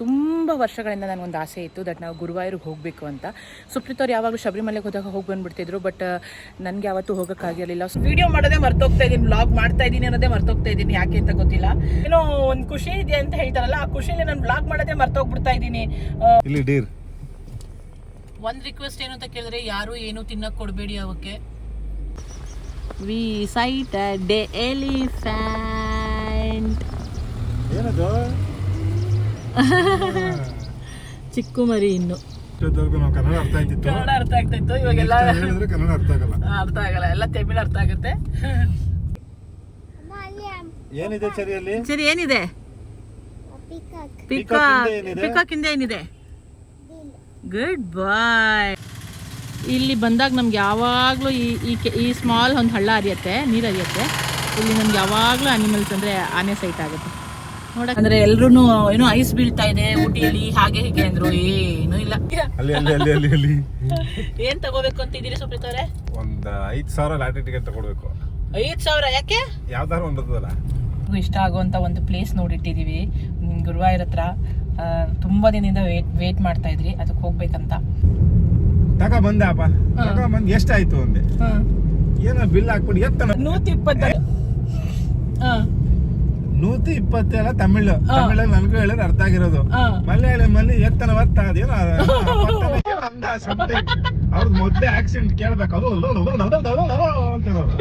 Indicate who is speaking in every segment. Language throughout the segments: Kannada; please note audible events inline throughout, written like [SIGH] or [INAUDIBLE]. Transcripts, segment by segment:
Speaker 1: ತುಂಬ ವರ್ಷಗಳಿಂದ ನನಗೊಂದು ಆಸೆ ಇತ್ತು ದಟ್ ನಾವು ಗುರುವಾಯೂರಿಗೆ ಹೋಗಬೇಕು ಅಂತ. ಸುಪ್ರೀತ್ ಅವ್ರು ಯಾವಾಗಲೂ ಶಬರಿಮಲೆಗೆ ಹೋದಾಗ ಹೋಗಿ ಬಂದುಬಿಡ್ತಿದ್ರು ಬಟ್ ನನಗೆ ಯಾವತ್ತೂ ಹೋಗೋಕ್ಕಾಗಿರಲಿಲ್ಲ ವಿಡಿಯೋ ಮಾಡೋದೇ ಮರ್ತೋಗ್ತಾ ಇದ್ದೀನಿ ಬ್ಲಾಗ್ ಮಾಡ್ತಾ ಇದ್ದೀನಿ ಅನ್ನೋದೇ ಮರ್ತೋಗ್ತಾ ಇದ್ದೀನಿ ಯಾಕೆ ಅಂತ ಗೊತ್ತಿಲ್ಲ. ಏನೋ ಒಂದು ಖುಷಿ ಇದೆ ಅಂತ ಹೇಳ್ತಾರಲ್ಲ ಆ ಖುಷಿಯಲ್ಲಿ ನಾನು ಬ್ಲಾಗ್ ಮಾಡೋದೇ ಮರ್ತೋಗ್ಬಿಡ್ತಾ ಇದ್ದೀನಿ ಒಂದು ರಿಕ್ವೆಸ್ಟ್ ಏನು ಅಂತ ಕೇಳಿದ್ರೆ ಯಾರು ಏನು ತಿನ್ನಕ್ಕೆ ಕೊಡಬೇಡಿ ಅವಕ್ಕೆ. ವಿ ಸೈಟ್ ಡೆ ಎಲಿಫ್ಯಾಂಟ್
Speaker 2: ಏನದು? [LAUGHS]
Speaker 1: ಚಿಕ್ಕು ಮರಿ ಇನ್ನು.
Speaker 2: ನಾವು ಕನ್ನಡ ಅರ್ಥ ಆಯ್ತಿತ್ತು
Speaker 1: ಕನ್ನಡ ಅರ್ಥ ಆಗ್ತಾ ಇತ್ತು ಇವಾಗೆಲ್ಲ
Speaker 2: ಹೇಳಿದ್ರೆ ಕನ್ನಡ ಅರ್ಥ ಆಗಲ್ಲ.
Speaker 1: ಅರ್ಥ ಆಗಲ್ಲ ಎಲ್ಲ ತಮಿಳ್ ಅರ್ಥ ಆಗುತ್ತೆ.
Speaker 2: ಏನಿದೆ ಚರಿಯಲ್ಲಿ
Speaker 1: ಚರಿ ಏನಿದೆ? ಪಿಕಾಕ್ ಹಿಂದೆ ಏನಿದೆ? ಗುಡ್ ಬಾಯ್ ಇಲ್ಲಿ ಬಂದಾಗ ನಮ್ಗೆ ಯಾವಾಗಲೂ ಈ ಈ ಕೆ- ಈ ಸ್ಮಾಲ್ ಒಂದು ಹಳ್ಳ ಹರಿಯತ್ತೆ ನೀರು ಹರಿಯತ್ತೆ. ಇಲ್ಲಿ ನಮ್ಗೆ ಯಾವಾಗಲೂ ಅನಿಮಲ್ಸ್ ಅಂದರೆ ಆನೆ ಸೈಟ್ ಆಗುತ್ತೆ. ಅಂದ್ರೆ ಎಲ್ರು ಏನೋ ಐಸ್ ಬೀಳ್ತಾ ಇದೆ ಊಟಿಯಲ್ಲಿ ಹಾಗೆ ಹೀಗೆ ಅಂದ್ರು ಏನು ಇಲ್ಲ.
Speaker 2: ಅಲ್ಲಿ ಅಲ್ಲಿ ಅಲ್ಲಿ ಅಲ್ಲಿ ಅಲ್ಲಿ. [LAUGHS]
Speaker 1: ಏನ್ ತಗೋಬೇಕು ಅಂತಿದ್ದೀರಿ ಸುಪ್ರೀತ್ ಅವರೇ?
Speaker 2: ಒಂದ್ ಐದ್ ಸಾವಿರ ಲಾಟ್ರಿ ಟಿಕೆಟ್ ತಗೊಳ್ಬೇಕು
Speaker 1: ಐದ್ ಸಾವಿರ ಯಾಕೆ?
Speaker 2: ಯಾವ್ದಾರು ಒಂದು
Speaker 1: ಇಷ್ಟ ಆಗುವಂತ ಒಂದು ಪ್ಲೇಸ್ ನೋಡಿಟ್ಟಿದ್ದೀವಿ. ಗುರುವಾರ ಗುರುವಾಯೂರ್ ಹತ್ರ ತುಂಬಾ ದಿನದಿಂದ ವೇಟ್ ವೇಟ್ ಮಾಡ್ತಾ ಇದ್ರಿ ಅದಕ್ಕೆ ಹೋಗ್ಬೇಕಂತ.
Speaker 2: ತಗ ಬಂದೆ ಅಪ್ಪ. ತಗ ಬಂದ್ ಎಷ್ಟಾಯ್ತು ಅಂದೆ. ಏನೋ ಬಿಲ್ ಹಾಕ್ಬಿಡಿ ಎತ್ತನ.
Speaker 1: ನೂತಿ ಇಪ್ಪತ್ತ
Speaker 2: ನೂತಿ ಇಪ್ಪತ್ತೆಲ್ಲ ತಮಿಳು ತಮಿಳಲ್ಲಿ ನನಗೂ ಹೇಳಿದ್ರೆ ಅರ್ಥ ಆಗಿರೋದು ಮಲಯಾಳಮಲ್ಲಿ ಎತ್ತನ ಒತ್ತ ಅದೇನೋ ಅಂದ. ಅವ್ರದ್ದು ಮೊದ್ಲೇ ಆಕ್ಸಿಡೆಂಟ್ ಕೇಳ್ಬೇಕು ಅದು ಅಂತ ಹೇಳೋದು.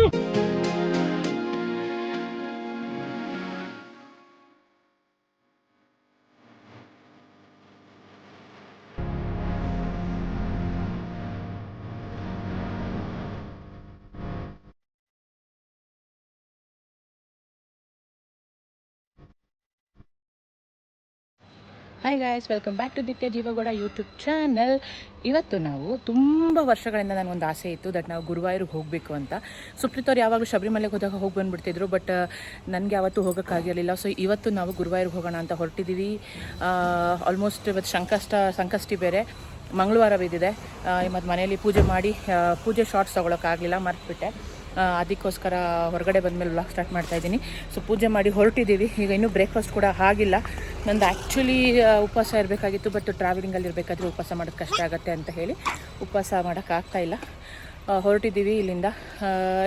Speaker 1: Hi guys welcome back to Ditya Jeevagowda YouTube channel ಇವತ್ತು ನಾವು ತುಂಬ ವರ್ಷಗಳಿಂದ ನನಗೊಂದು ಆಸೆ ಇತ್ತು ದಟ್ ನಾವು ಗುರುವಾಯೂರಿಗೆ ಹೋಗಬೇಕು ಅಂತ. ಸುಪ್ರೀತ್ ಅವ್ರು ಯಾವಾಗಲೂ ಶಬರಿಮಲೆಗೆ ಹೋದಾಗ ಹೋಗಿ ಬಂದುಬಿಡ್ತಿದ್ರು ಬಟ್ ನನಗೆ ಯಾವತ್ತೂ ಹೋಗೋಕ್ಕಾಗಿರಲಿಲ್ಲ ಸೊ ಇವತ್ತು ನಾವು ಗುರುವಾಯೂರಿಗೆ ಹೋಗೋಣ ಅಂತ ಹೊರಟಿದ್ದೀವಿ ಆಲ್ಮೋಸ್ಟ್ ಇವತ್ತು ಸಂಕಷ್ಟ, ಸಂಕಷ್ಟಿ ಬೇರೆ. ಮಂಗಳವಾರ ಬಿದ್ದಿದೆ. ಮತ್ತು ಮನೆಯಲ್ಲಿ ಪೂಜೆ ಮಾಡಿ ಪೂಜೆ ಶಾರ್ಟ್ಸ್ ತೊಗೊಳಕ್ಕಾಗಲಿಲ್ಲ ಮರ್ತ್ಬಿಟ್ಟೆ. ಅದಕ್ಕೋಸ್ಕರ ಹೊರಗಡೆ ಬಂದಮೇಲೆ ವ್ಲಾಗ್ ಸ್ಟಾರ್ಟ್ ಮಾಡ್ತಾ ಇದ್ದೀನಿ. ಸೊ ಪೂಜೆ ಮಾಡಿ ಹೊರಟಿದ್ದೀವಿ. ಈಗ ಇನ್ನೂ ಬ್ರೇಕ್ಫಾಸ್ಟ್ ಕೂಡ ಆಗಿಲ್ಲ. ನಂದು ಆ್ಯಕ್ಚುಲಿ ಉಪವಾಸ ಇರಬೇಕಾಗಿತ್ತು ಬಟ್ ಟ್ರಾವೆಲಿಂಗಲ್ಲಿ ಇರಬೇಕಾದ್ರೆ ಉಪವಾಸ ಮಾಡೋದು ಕಷ್ಟ ಆಗುತ್ತೆ ಅಂತ ಹೇಳಿ ಉಪವಾಸ ಮಾಡೋಕ್ಕಾಗ್ತಾ ಇಲ್ಲ. ಆ, ಹೊರಟಿದ್ದೀವಿ ಇಲ್ಲಿಂದ.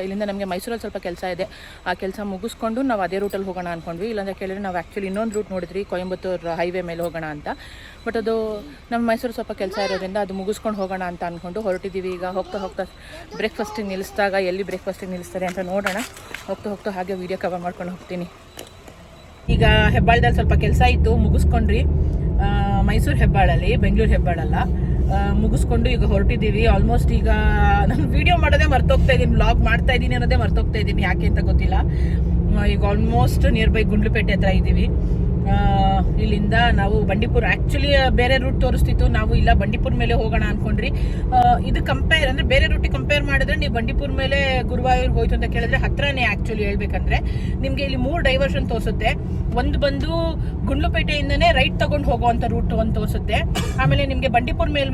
Speaker 1: ಇಲ್ಲಿಂದ ನಮಗೆ ಮೈಸೂರಲ್ಲಿ ಸ್ವಲ್ಪ ಕೆಲಸ ಇದೆ. ಆ ಕೆಲಸ ಮುಗಿಸ್ಕೊಂಡು ನಾವು ಅದೇ ರೂಟಲ್ಲಿ ಹೋಗೋಣ ಅಂದ್ಕೊಂಡ್ವಿ ಇಲ್ಲಾಂದರೆ ಕೇಳಿದ್ರೆ ನಾವು ಆ್ಯಕ್ಚುಲಿ ಇನ್ನೊಂದು ರೂಟ್ ನೋಡಿದ್ರಿ ಕೊಯಂಬತ್ತೂರು ಹೈವೇ ಮೇಲೆ ಹೋಗೋಣ ಅಂತ. ಬಟ್ ಅದು ನಮ್ಮ ಮೈಸೂರು ಸ್ವಲ್ಪ ಕೆಲಸ ಇರೋದ್ರಿಂದ ಅದು ಮುಗಿಸ್ಕೊಂಡು ಹೋಗೋಣ ಅಂತ ಅಂದ್ಕೊಂಡು ಹೊರಟಿದ್ದೀವಿ. ಈಗ ಹೋಗ್ತಾ ಹೋಗ್ತಾ ಬ್ರೇಕ್ಫಾಸ್ಟಿಗೆ ನಿಲ್ಲಿಸಿದಾಗ ಎಲ್ಲಿ ಬ್ರೇಕ್ಫಾಸ್ಟಿಗೆ ನಿಲ್ಲಿಸ್ತಾರೆ ಅಂತ ನೋಡೋಣ. ಹೋಗ್ತಾ ಹೋಗ್ತಾ ಹಾಗೆ ವೀಡಿಯೋ ಕವರ್ ಮಾಡ್ಕೊಂಡು ಹೋಗ್ತೀನಿ. ಈಗ ಹೆಬ್ಬಾಳದಲ್ಲಿ ಸ್ವಲ್ಪ ಕೆಲಸ ಇತ್ತು ಮುಗಿಸ್ಕೊಂಡ್ರಿ ಮೈಸೂರು ಹೆಬ್ಬಾಳಲ್ಲಿ, ಬೆಂಗಳೂರು ಹೆಬ್ಬಾಳಲ್ಲ. ಮುಗಿಸ್ಕೊಂಡು ಈಗ ಹೊರಟಿದ್ದೀವಿ. ಆಲ್ಮೋಸ್ಟ್ ಈಗ ನಾನು ವಿಡಿಯೋ ಮಾಡೋದೇ ಮರ್ತೋಗ್ತಾ ಇದ್ದೀನಿ. ಬ್ಲಾಗ್ ಮಾಡ್ತಾ ಇದ್ದೀನಿ ಅನ್ನೋದೇ ಮರ್ತೋಗ್ತಾ ಇದ್ದೀನಿ. ಯಾಕೆ ಅಂತ ಗೊತ್ತಿಲ್ಲ. ಈಗ ಆಲ್ಮೋಸ್ಟ್ ನಿಯರ್ ಬೈ ಗುಂಡ್ಲುಪೇಟೆ ಹತ್ರ ಇದ್ದೀವಿ. ಇಲ್ಲಿಂದ ನಾವು ಬಂಡೀಪುರ ಆ್ಯಕ್ಚುಲಿ ಬೇರೆ ರೂಟ್ ತೋರಿಸ್ತಿತ್ತು. ನಾವು ಇಲ್ಲ, ಬಂಡೀಪುರ ಮೇಲೆ ಹೋಗೋಣ ಅನ್ಕೊಂಡ್ರಿ. ಇದು ಕಂಪೇರ್ ಅಂದ್ರೆ ಬೇರೆ ರೂಟಿಗೆ ಕಂಪೇರ್ ಮಾಡಿದ್ರೆ ನೀವು ಬಂಡೀಪುರ ಮೇಲೆ ಗುರುವಾಯೂರ್ ಹೋಯ್ತು ಅಂತ ಕೇಳಿದ್ರೆ ಹತ್ರನೇ ಆ್ಯಕ್ಚುಲಿ ಹೇಳ್ಬೇಕಂದ್ರೆ ನಿಮಗೆ ಇಲ್ಲಿ ಮೂರು ಡೈವರ್ಷನ್ ತೋರಿಸುತ್ತೆ. ಒಂದು ಬಂದು ಗುಂಡ್ಲುಪೇಟೆಯಿಂದನೇ ರೈಟ್ ತಗೊಂಡು ಹೋಗುವಂಥ ರೂಟ್ ಒಂದು ತೋರಿಸುತ್ತೆ. ಆಮೇಲೆ ನಿಮಗೆ ಬಂಡೀಪುರ ಮೇಲೆ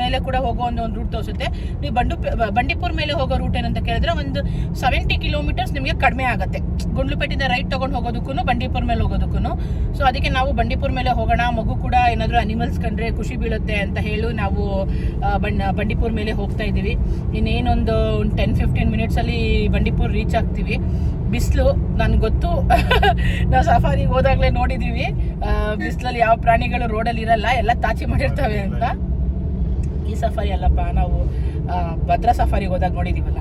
Speaker 1: ಮೇಲೆ ಕೂಡ ಹೋಗೋ ಒಂದು ಒಂದು ರೂಟ್ ತೋರಿಸುತ್ತೆ. ನೀವು ಬಂಡು ಬಂಡೀಪುರ ಮೇಲೆ ಹೋಗೋ ರೂಟ್ ಏನಂತ ಕೇಳಿದ್ರೆ ಒಂದು ಸೆವೆಂಟಿ ಕಿಲೋಮೀಟರ್ಸ್ ನಿಮಗೆ ಕಡಿಮೆ ಆಗುತ್ತೆ. ಗುಂಡ್ಲುಪೇಟೆಯಿಂದ ರೈಟ್ ತಗೊಂಡು ಹೋಗೋದಕ್ಕೂ ಬಂಡೀಪುರ ಮೇಲೆ ಹೋಗೋದಕ್ಕೂ ಸೊ ಅದಕ್ಕೆ ನಾವು ಬಂಡೀಪುರ ಮೇಲೆ ಹೋಗೋಣ, ಮಗು ಕೂಡ ಏನಾದರೂ ಅನಿಮಲ್ಸ್ ಕಂಡ್ರೆ ಖುಷಿ ಬೀಳುತ್ತೆ ಅಂತ ಹೇಳಿ ನಾವು ಬಂಡೀಪುರ ಮೇಲೆ ಹೋಗ್ತಾ ಇದ್ದೀವಿ. ಇನ್ನೇನೊಂದು ಟೆನ್ ಫಿಫ್ಟೀನ್ ಮಿನಿಟ್ಸಲ್ಲಿ ಬಂಡೀಪುರ್ ರೀಚ್ ಆಗ್ತೀವಿ. ಬಿಸಿಲು ನನ್ಗೆ ಗೊತ್ತು. [LAUGHS] ನಾವು ಸಫಾರಿಗೆ ಹೋದಾಗಲೇ ನೋಡಿದ್ದೀವಿ ಬಿಸಿಲಲ್ಲಿ ಯಾವ ಪ್ರಾಣಿಗಳು ರೋಡಲ್ಲಿ ಇರಲ್ಲ ಎಲ್ಲ ತಾಚಿ ಮಾಡಿರ್ತವೆ ಅಂತ. ಈ ಸಫಾರಿ ಅಲ್ಲಪ್ಪ ನಾವು ಭದ್ರಾ ಸಫಾರಿಗೆ ಹೋದಾಗ ನೋಡಿದೀವಲ್ಲ.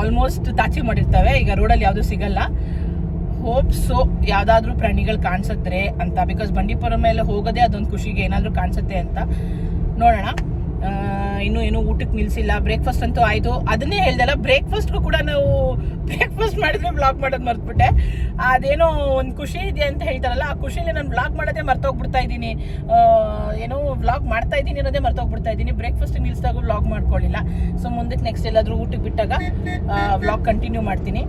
Speaker 1: ಆಲ್ಮೋಸ್ಟ್ ತಾಚಿ ಮಾಡಿರ್ತವೆ ಈಗ ರೋಡಲ್ಲಿ ಯಾವುದು ಸಿಗಲ್ಲ. ಹೋಪ್ ಸೋ ಯಾವುದಾದ್ರೂ ಪ್ರಾಣಿಗಳು ಕಾಣಿಸತ್ರೆ ಅಂತ ಬಿಕಾಸ್ ಬಂಡೀಪುರ ಮೇಲೆ ಹೋಗೋದೇ ಅದೊಂದು ಖುಷಿಗೆ ಏನಾದರೂ ಕಾಣಿಸುತ್ತೆ ಅಂತ. ನೋಡೋಣ. ಇನ್ನೂ ಏನು ಊಟಕ್ಕೆ ನಿಲ್ಸಿಲ್ಲ ಬ್ರೇಕ್ಫಾಸ್ಟ್ ಅಂತೂ ಆಯಿತು. ಅದನ್ನೇ ಹೇಳ್ದಲ್ಲ ಬ್ರೇಕ್ಫಾಸ್ಟ್ಗೂ ಕೂಡ ನಾವು ಬ್ರೇಕ್ಫಾಸ್ಟ್ ಮಾಡಿದ್ರೆ ಬ್ಲಾಗ್ ಮಾಡೋದು ಮರ್ತ್ಬಿಟ್ಟೆ. ಅದೇನೋ ಒಂದು ಖುಷಿ ಇದೆ ಅಂತ ಹೇಳ್ತಾರಲ್ಲ, ಆ ಖುಷಿಯಲ್ಲಿ ನಾನು ಬ್ಲಾಗ್ ಮಾಡೋದೇ ಮರ್ತೋಗ್ಬಿಡ್ತಾ ಇದ್ದೀನಿ. ಏನೋ ಬ್ಲಾಗ್ ಮಾಡ್ತಾ ಇದ್ದೀನಿ ಅನ್ನೋದೇ ಮರ್ತೋಗ್ಬಿಡ್ತಾ ಇದ್ದೀನಿ. ಬ್ರೇಕ್ಫಾಸ್ಟ್ ನಿಲ್ಸಿದಾಗ ಬ್ಲಾಗ್ ಮಾಡ್ಕೊಳ್ಳಿಲ್ಲ. ಸೊ ಮುಂದಕ್ಕೆ ನೆಕ್ಸ್ಟ್ ಎಲ್ಲಾದರೂ ಊಟಕ್ಕೆ ಬಿಟ್ಟಾಗ ಬ್ಲಾಗ್ ಕಂಟಿನ್ಯೂ ಮಾಡ್ತೀನಿ.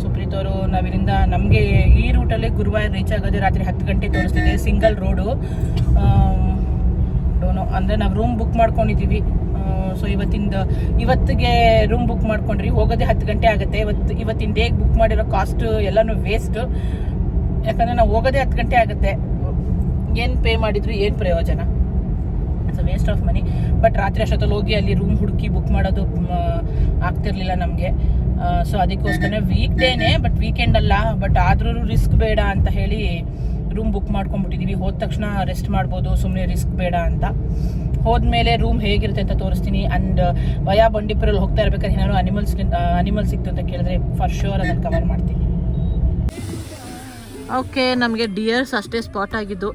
Speaker 1: ಸುಪ್ರೀತ್ ಅವರು ನಾವಿರಿಂದ ನಮಗೆ ಈ ರೂಟಲ್ಲೇ ಗುರುವಾರ ರೀಚ್ ಆಗೋದೇ ರಾತ್ರಿ ಹತ್ತು ಗಂಟೆ ತೋರಿಸ್ತಿದೆ ಸಿಂಗಲ್ ರೋಡು ಡೋನೋ ಅಂದರೆ ನಾವು ರೂಮ್ ಬುಕ್ ಮಾಡ್ಕೊಂಡಿದ್ದೀವಿ ಸೊ ಇವತ್ತಿಂದ ಇವತ್ತಿಗೆ ರೂಮ್ ಬುಕ್ ಮಾಡ್ಕೊಂಡ್ರಿ. ಹೋಗೋದೇ ಹತ್ತು ಗಂಟೆ ಆಗುತ್ತೆ. ಇವತ್ತು, ಇವತ್ತಿನ ಡೇಗೆ ಬುಕ್ ಮಾಡಿರೋ ಕಾಸ್ಟ್ ಎಲ್ಲನೂ ವೇಸ್ಟ್ ಯಾಕಂದ್ರೆ ನಾವು ಹೋಗೋದೇ ಹತ್ತು ಗಂಟೆ ಆಗುತ್ತೆ. ಏನು ಪೇ ಮಾಡಿದ್ರು ಏನು ಪ್ರಯೋಜನ? It's waste of money but ರಾತ್ರಿ ಅಷ್ಟೊತ್ತಲ್ಲಿ ಹೋಗಿ ಅಲ್ಲಿ ರೂಮ್ ಹುಡುಕಿ ಬುಕ್ ಮಾಡೋದು ಆಗ್ತಿರ್ಲಿಲ್ಲ ನಮಗೆ. ಸೊ ಅದಕ್ಕೋಸ್ಕರ ವೀಕ್ ಡೇನೆ ಬಟ್ ವೀಕೆಂಡ್ ಅಲ್ಲ. ಬಟ್ ಆದ್ರೂ ರಿಸ್ಕ್ ಬೇಡ ಅಂತ ಹೇಳಿ ರೂಮ್ ಬುಕ್ ಮಾಡ್ಕೊಂಡ್ಬಿಟ್ಟಿದೀವಿ. ಹೋದ ತಕ್ಷಣ ರೆಸ್ಟ್ ಮಾಡ್ಬೋದು ಸುಮ್ಮನೆ ರಿಸ್ಕ್ ಬೇಡ ಅಂತ. ಹೋದ್ಮೇಲೆ ರೂಮ್ ಹೇಗಿರುತ್ತೆ ಅಂತ ತೋರಿಸ್ತೀನಿ. ಅಂಡ್ ವಯಾ ಬಂಡೀಪುರಲ್ಲಿ ಹೋಗ್ತಾ ಇರ್ಬೇಕಾದ್ರೆ ಏನಾದ್ರು ಅನಿಮಲ್ಸ್ ಅನಿಮಲ್ ಸಿಕ್ತು ಅಂತ ಕೇಳಿದ್ರೆ ಫಾರ್ ಶೋರ್ ಅದನ್ನು ಕವರ್ ಮಾಡ್ತೀನಿ. ಓಕೆ ನಮಗೆ ಡಿಯರ್ಸ್ ಅಷ್ಟೇ ಸ್ಪಾಟ್ ಆಗಿದ್ದು.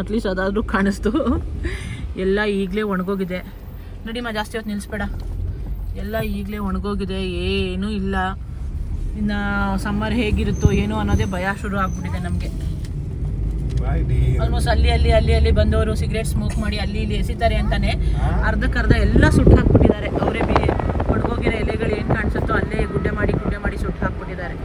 Speaker 1: ಅಟ್ಲೀಸ್ಟ್ ಅದಾದರೂ ಕಾಣಿಸ್ತು. ಎಲ್ಲ ಈಗಲೇ ಒಣಗೋಗಿದೆ. ನಡಿಮ್ಮ ಜಾಸ್ತಿ ಹೊತ್ತು ನಿಲ್ಲಿಸ್ಬೇಡ ಎಲ್ಲ ಈಗಲೇ ಒಣಗೋಗಿದೆ, ಏನೂ ಇಲ್ಲ. ಇನ್ನು ಸಮ್ಮರ್ ಹೇಗಿರುತ್ತೋ ಏನೋ ಅನ್ನೋದೇ ಭಯ ಶುರು ಆಗ್ಬಿಟ್ಟಿದೆ ನಮಗೆ. ಆಲ್ಮೋಸ್ಟ್ ಅಲ್ಲಿ ಅಲ್ಲಿ ಅಲ್ಲಿ ಅಲ್ಲಿ ಬಂದವರು ಸಿಗರೇಟ್ ಸ್ಮೋಕ್ ಮಾಡಿ ಅಲ್ಲಿ ಇಲ್ಲಿ ಎಸಿತಾರೆ ಅಂತಾನೆ. ಅರ್ಧಕ್ಕರ್ಧ ಎಲ್ಲ ಸುಟ್ಟು ಹಾಕ್ಬಿಟ್ಟಿದ್ದಾರೆ. ಅವರೇ ಬಿ ಒಣಗೋಗಿರೋ ಎಲೆಗಳು ಏನು ಕಾಣಿಸುತ್ತೋ ಅಲ್ಲೇ ಗುಡ್ಡೆ ಮಾಡಿ ಗುಡ್ಡೆ ಮಾಡಿ ಸುಟ್ಟು ಹಾಕ್ಬಿಟ್ಟಿದ್ದಾರೆ.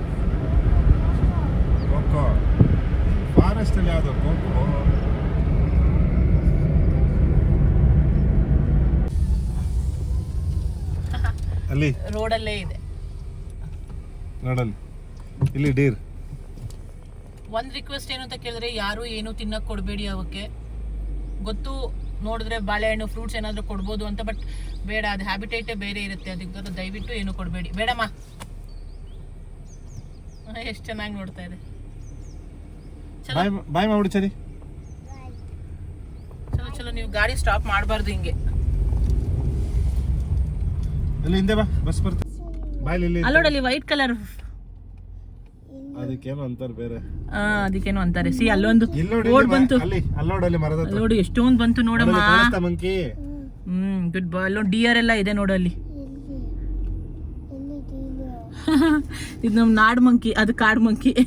Speaker 2: ಅಲ್ಲಿ
Speaker 1: ರೋಡಲ್ಲೇ [LAUGHS] ಇದೆ.
Speaker 2: ನೋಡಲ್ಲಿ. ಇಲ್ಲಿ ಡೀರ್.
Speaker 1: ಒಂದು ರಿಕ್ವೆಸ್ಟ್ ಏನು ಅಂತ ಕೇಳಿದ್ರೆ ಯಾರು ಏನು ತಿನ್ನಕ್ ಕೊಡಬೇಡಿ ಅವಕ್ಕೆ. ಗೊತ್ತು ನೋಡಿದ್ರೆ ಬಾಳೆಹಣ್ಣು ಫ್ರೂಟ್ಸ್ ಏನಾದರೂ ಕೊಡ್ಬೋದು ಅಂತ ಬಟ್ ಬೇಡ ಅದು ಹ್ಯಾಬಿಟೇಟೇ ಬೇರೆ ಇರುತ್ತೆ. ಅದಕ್ಕೆ ದಯವಿಟ್ಟು ಏನು ಕೊಡಬೇಡಿ. ಬೇಡಮ್ಮ. ಎಷ್ಟು ಚೆನ್ನಾಗಿ ನೋಡ್ತಾ ಇದೆ.
Speaker 2: ಬಾಯ್ ಮಾಡ್ಬಿಡಿ ಸರಿ
Speaker 1: ಚಲೋ ಚಲೋ. ನೀವು ಗಾಡಿ ಸ್ಟಾಪ್ ಮಾಡಬಾರ್ದು ಹಿಂಗೆ.
Speaker 2: ಇಲ್ಲಿ ಹಿಂದೆ ಬಾ ಬಸ್ ಬರ್ತದೆ ಬಾಯ್ಲಿ
Speaker 1: ಅಲ್ಲೋಡಲ್ಲಿ ವೈಟ್ ಕಲರ್
Speaker 2: ಅದಕ್ಕೇನೋ ಅಂತಾರೆ ಬೇರೆ.
Speaker 1: ಅದಕ್ಕೇನೋ ಅಂತಾರೆ. ಸಿ ಅಲ್ಲೊಂದು
Speaker 2: ನೋಡಿ
Speaker 1: ಬಂತು.
Speaker 2: ಅಲ್ಲಿ ಅಲ್ಲೋಡಲ್ಲಿ ಮರದ.
Speaker 1: ನೋಡಿ ಎಷ್ಟೊಂದು ಬಂತು ನೋಡಮ್ಮ.
Speaker 2: ಮಂಕಿ.
Speaker 1: ಹ್ಮ್ ಗುಡ್ ಬಾಯ್ ಅಲ್ಲೊಂದು ಡಿಯರ್ ಎಲ್ಲ ಇದೆ ಅಲ್ಲಿ. [LAUGHS] ಇದು ನಮ್ಮ ನಾಡ್ ಮಂಕಿ ಅದು ಕಾಡ್ ಮಂಕಿ. [LAUGHS]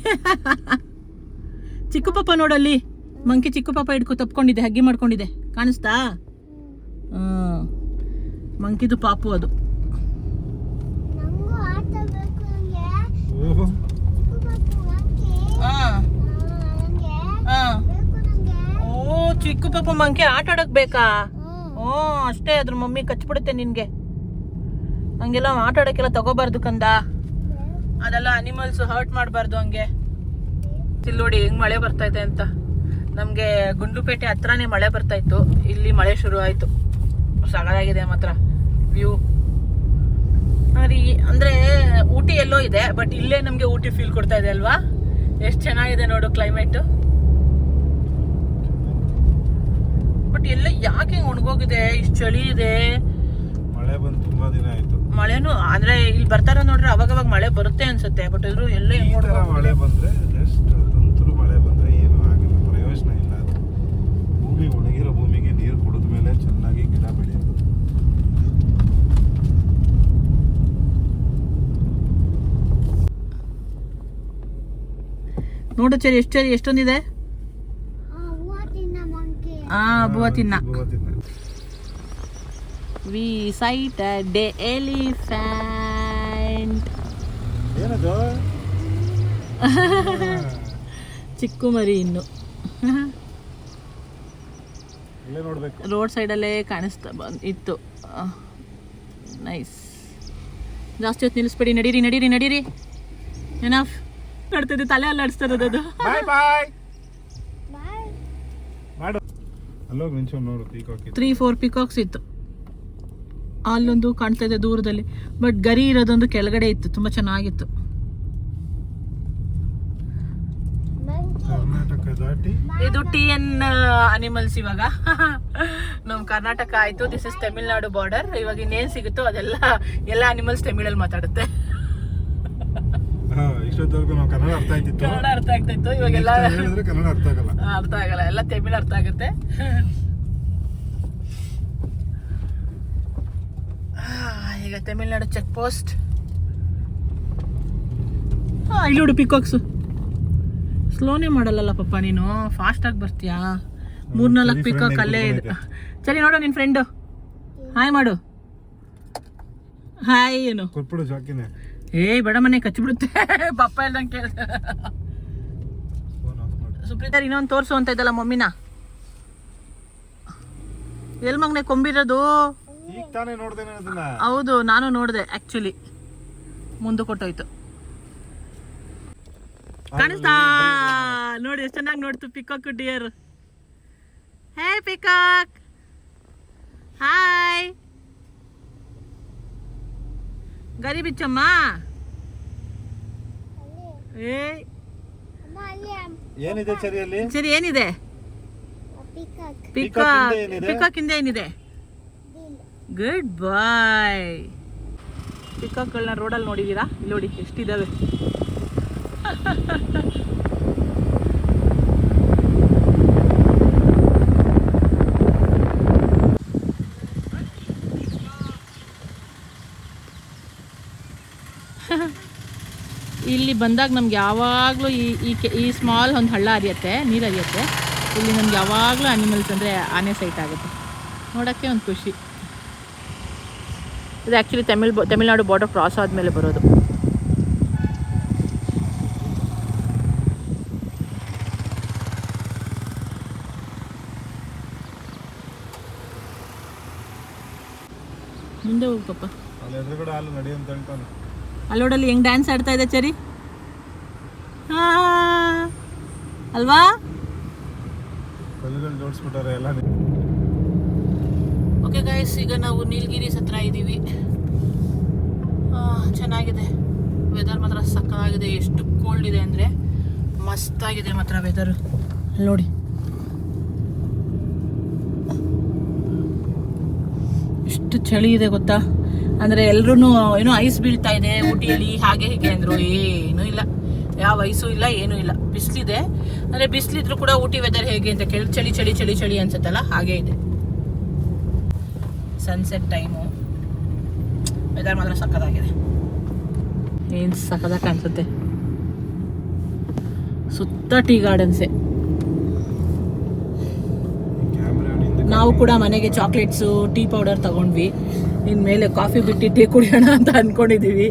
Speaker 1: ಚಿಕ್ಕ ಪಾಪ ನೋಡಲ್ಲಿ ಮಂಕಿ ಚಿಕ್ಕ ಪಾಪ ಹಿಡ್ಕೊ ತಪ್ಕೊಂಡಿದೆ ಹಗ್ಗಿ ಮಾಡ್ಕೊಂಡಿದೆ. ಕಾಣಿಸ್ತಾ? ಹ್ಮ್. ಮಂಕಿದು ಪಾಪು ಅದು
Speaker 3: ನಂಗೂ ಆಟ ಬೇಕು ನಂಗೆ
Speaker 2: ಓಹೋ
Speaker 1: ಓ ಚಿಕ್ಕ ಪಾಪ ಮಂಕಿ ಆಟ ಆಡಕ್ ಬೇಕಾ. ಓ ಅಷ್ಟೇ ಅದ್ರ ಮಮ್ಮಿ ಕಚ್ಬಿಡುತ್ತೆ ನಿನ್ಗೆ. ಹಂಗೆಲ್ಲ ಆಟ ಆಡಕ್ಕೆಲ್ಲ ತಗೋಬಾರ್ದು ಕಂದ. ಅದೆಲ್ಲ ಅನಿಮಲ್ಸ್ ಹರ್ಟ್ ಮಾಡಬಾರ್ದು ಹಂಗೆ. ಇಲ್ಲಿ ನೋಡಿ ಹೆಂಗ್ ಮಳೆ ಬರ್ತಾ ಇದೆ ಅಂತ. ನಮ್ಗೆ ಗುಂಡ್ಲುಪೇಟೆ ಹತ್ರನೇ ಮಳೆ ಬರ್ತಾ ಇತ್ತು. ಇಲ್ಲಿ ಮಳೆ ಶುರು ಆಯ್ತು. ಸಗದಾಗಿದೆ ಮಾತ್ರ. ವ್ಯೂ ಅಂದ್ರೆ ಊಟಿ ಎಲ್ಲೋ ಇದೆ ಬಟ್ ಇಲ್ಲೇ ನಮ್ಗೆ ಊಟಿ ಫೀಲ್ ಕೊಡ್ತಾ ಇದೆ ಅಲ್ವಾ? ಎಷ್ಟು ಚೆನ್ನಾಗಿದೆ ನೋಡು ಕ್ಲೈಮೇಟ್ ಬಟ್ ಎಲ್ಲ ಯಾಕೆ ಹಿಂಗ್ ಒಣಗೋಗಿದೆ? ಇಷ್ಟು ಚಳಿ ಇದೆ.
Speaker 2: ಮಳೆ ಬಂದು ತುಂಬಾ ದಿನ ಆಯ್ತು.
Speaker 1: ಮಳೆನು ಅಂದ್ರೆ ಇಲ್ಲಿ ಬರ್ತಾರ ನೋಡ್ರೆ ಅವಾಗ ಅವಾಗ ಮಳೆ ಬರುತ್ತೆ ಅನ್ಸುತ್ತೆ ಬಟ್ ಇದ್ರು ಎಲ್ಲ
Speaker 2: ಮಳೆ ಬಂದ್ರೆ ಜಸ್ಟ್ ತುಂತುರು ಮಳೆ ಬಂದ್ರೆ ಏನು ಆಗಿಲ್ಲ ಪ್ರಯೋಜನ ಇಲ್ಲ ಅದು ಭೂಮಿ ಒಣಗಿರೋ ಭೂಮಿಗೆ ನೀರು ಕುಡಿದ ಮೇಲೆ ಚೆನ್ನಾಗಿ ಗಿಡ ಬೆಳೆಯೋದು
Speaker 1: ನೋಡು ಚರಿ ಎಷ್ಟು ಚರಿ ಎಷ್ಟೊಂದಿದೆ?
Speaker 3: ಆ, ತಿನ್ನ
Speaker 1: ಬುವ ವಿ ಸೈಟ್ ಡೆ ಎಲಿಫ್ಯಾಂಟ್
Speaker 2: ಏನದು? [LAUGHS]
Speaker 1: ಚಿಕ್ಕು ಮರಿ ಇನ್ನು. ರೋಡ್ ಸೈಡ್ ಸೈಡಲ್ಲೇ ಕಾಣಿಸ್ತಾ ಬಂದ್ ಇತ್ತು. ನೈಸ್ ಜಾಸ್ತಿ ಹೊತ್ತು ನಿಲ್ಲಿಸ್ಬೇಡಿ ನಡೀರಿ ನಡೀರಿ ನಡೀರಿ. ಏನಫ್ ನಡ್ತಿದ್ದೆ ತಲೆ ಅಲ್ಲಾಡಿಸ್ತಾ ಇರೋದು ಅದು
Speaker 2: ಬಾಯ್ ಬಾಯ್ ಮಾಡು. ಅಲ್ಲೋಗಿ ನಿಂಚೊಂದು ನೋಡು ಪೀಕಾಕ್
Speaker 1: ತ್ರೀ ಫೋರ್ ಪಿಕಾಕ್ಸ್ ಇತ್ತು. ಅಲ್ಲೊಂದು ಕಾಣ್ತಾ ಇದೆ ದೂರದಲ್ಲಿ. ಬಟ್ ಗರಿ ಇರೋದೊಂದು ಕೆಳಗಡೆ ಇತ್ತು ತುಂಬ ಚೆನ್ನಾಗಿತ್ತು.
Speaker 2: ಕರ್ನಾಟಕ ದಾಟಿ.
Speaker 1: ಇದು ಟಿ ಎನ್ ಅನಿಮಲ್ಸ್ ಇವಾಗ. [LAUGHS] ನಮ್ಮ ಕರ್ನಾಟಕ ಆಯ್ತು ದಿಸ್ ಇಸ್ ತಮಿಳ್ನಾಡು ಬಾರ್ಡರ್ ಇವಾಗ ಇನ್ನೇನ್ ಸಿಗುತ್ತೋ ಅದೆಲ್ಲ ಎಲ್ಲ ಅನಿಮಲ್ಸ್ ತಮಿಳಲ್ಲಿ ಮಾತಾಡುತ್ತೆ.
Speaker 2: ಇಷ್ಟೊತ್ತವರೆಗೂ ನಾವು ಕನ್ನಡ ಅರ್ಥ ಆಯ್ತಿತ್ತು.
Speaker 1: ಕನ್ನಡ ಅರ್ಥ ಆಗ್ತಾ ಇತ್ತು ಇವಾಗೆಲ್ಲ
Speaker 2: ಹೇಳಿದ್ರೆ ಕನ್ನಡ ಅರ್ಥ ಆಗಲ್ಲ.
Speaker 1: ಅರ್ಥ ಆಗಲ್ಲ ಎಲ್ಲ ತಮಿಳು ಅರ್ಥ ಆಗುತ್ತೆ. ಈಗ ತಮಿಳ್ನಾಡು ಚೆಕ್ ಪೋಸ್ಟ್. ಇಲ್ಲಿ ನೋಡು ಪಿಕಾಕ್ಸ್. ಸ್ಲೋನೇ ಮಾಡಲ್ಲಲ್ಲ ಪಪ್ಪ ನೀನು ಫಾಸ್ಟ್ ಆಗಿ ಬರ್ತೀಯಾ? ಮೂರ್ನಾಲ್ಕು
Speaker 2: ನಾಲ್ಕು
Speaker 1: ಪಿಕಾಕ್ ಅಲ್ಲೇ ಇದೆ. ಸರಿ ನೋಡು ನಿನ್ ಫ್ರೆಂಡು ಹಾಯ್ ಮಾಡು. ಹಾಯ್ ಏನು?
Speaker 2: ಕೊಟ್ಬಿಡು ಜಾಕಿನೇ.
Speaker 1: ಏಯ್ ಬೇಡ ಮನೆ ಕಚ್ಚಿಬಿಡುತ್ತೆ. [LAUGHS] ಪಪ್ಪ ಹೇಳ್ದಂಗೆ ಕೇಳ್ದೆ ಸುಪ್ರೀತಾರ್ ಇನ್ನೊಂದು ತೋರ್ಸು ಅಂತ ಇದ್ದಲ್ಲ ಮಮ್ಮಿನ. ಎಲ್ ಮಗನೆ ಕೊಂಬಿರೋದು? ಹೌದು ನಾನು ನೋಡಿದೆ ಆಕ್ಚುಲಿ ಮುಂದೆ ಕೊಟ್ಟೋಯ್ತು. ಕಾಣಿಸ್ತಾ? ನೋಡಿ ಎಷ್ಟು ಚೆನ್ನಾಗಿ ನೋಡ್ತು peacock deer. Hey peacock. Hi ಗರಿ ಬಿಚ್ಚಮ್ಮ.
Speaker 3: ಅಲ್ಲಿ.
Speaker 1: ಏ
Speaker 3: ಅಮ್ಮ ಅಲ್ಲಿ
Speaker 2: ಏನಿದೆ ಚರಿಯಲ್ಲಿ
Speaker 1: ಸರಿ ಏನಿದೆ?
Speaker 3: ಪಿಕಾಕ್
Speaker 1: ಪಿಕಾಕ್
Speaker 2: ಹಿಂದೆ ಏನಿದೆ?
Speaker 1: ಗುಡ್ ಬಾಯ್ ಪಿಕಾಕ್ಗಳನ್ನ ರೋಡಲ್ಲಿ ನೋಡಿದ್ದೀರಾ ಇಲ್ಲಿ ನೋಡಿ ಎಷ್ಟಿದ್ದಾವೆ [LAUGHS] ಇಲ್ಲಿ ಬಂದಾಗ ನಮ್ಗೆ ಯಾವಾಗಲೂ ಈ ಈ ಕೆ ಈ ಸ್ಮಾಲ್ ಒಂದು ಹಳ್ಳ ಹರಿಯುತ್ತೆ ನೀರು ಹರಿಯುತ್ತೆ. ಇಲ್ಲಿ ನಮ್ಗೆ ಯಾವಾಗಲೂ ಅನಿಮಲ್ಸ್ ಅಂದರೆ ಆನೆ ಸೈಟ್ ಆಗುತ್ತೆ. ನೋಡೋಕ್ಕೆ ಒಂದು ಖುಷಿ. ಇದು actually Tamil Tamil Nadu border cross ಆದಮೇಲೆ ಬರೋದು. ಮುಂದೆ ಹೋಗಪ್ಪ ಪಾಪ
Speaker 2: ಅಲ್ಲಿ
Speaker 1: ಅಲ್ಲೋಡಲ್ಲಿ ಹೆಂಗ್ ಡ್ಯಾನ್ಸ್ ಆಡ್ತಾ ಇದೆ ಚರಿ? ಅಲ್ವಾ? ಓಕೆ ಗೈಸ್ ಈಗ ನಾವು ನೀಲಗಿರಿ ಹತ್ರ ಇದ್ದೀವಿ ಚೆನ್ನಾಗಿದೆ. ವೆದರ್ ಮಾತ್ರ ಸಕ್ಕತ್ತಾಗಿದೆ. ಎಷ್ಟು ಕೋಲ್ಡ್ ಇದೆ ಅಂದರೆ ಮಸ್ತಾಗಿದೆ ಮಾತ್ರ ವೆದರ್ ನೋಡಿ. ಎಷ್ಟು ಚಳಿ ಇದೆ ಗೊತ್ತಾ? ಅಂದರೆ ಎಲ್ಲರೂ ಏನೋ ಐಸ್ ಬೀಳ್ತಾ ಇದೆ ಊಟಿಯಲ್ಲಿ. ಹಾಗೆ ಹೀಗೆ ಅಂದರು. ಏನೂ ಇಲ್ಲ. ಯಾವ ಐಸು ಇಲ್ಲ ಏನೂ ಇಲ್ಲ. ಬಿಸಿಲಿದೆ. ಅಂದರೆ ಬಿಸಿಲಿದ್ರು ಕೂಡ ಊಟಿ ವೆದರ್ ಹೇಗೆ ಅಂತ ಕೇಳಿ ಚಳಿ ಚಳಿ ಚಳಿ ಚಳಿ ಅನ್ಸುತ್ತಲ್ಲ ಹಾಗೆ ಇದೆ. ಸನ್ಸೆಟ್ ಟೈಮು ವೆದರ್ ಮಾತ್ರ ಸಕ್ಕದಾಗಿದೆ ಏನು ಸಕ್ಕದಾಗ ಕಾಣಿಸುತ್ತೆ? ಸುತ್ತ ಟೀ ಗಾರ್ಡನ್ಸೆ
Speaker 2: ಕ್ಯಾಮ್ರಾ
Speaker 1: ನಾವು ಕೂಡ ಮನೆಗೆ ಚಾಕ್ಲೇಟ್ಸು ಟೀ ಪೌಡರ್ ತಗೊಂಡ್ವಿ. ಇನ್ಮೇಲೆ ಕಾಫಿ ಬಿಟ್ಟು ಟೀ ಕುಡಿಯೋಣ ಅಂತ ಅನ್ಕೊಂಡಿದೀವಿ.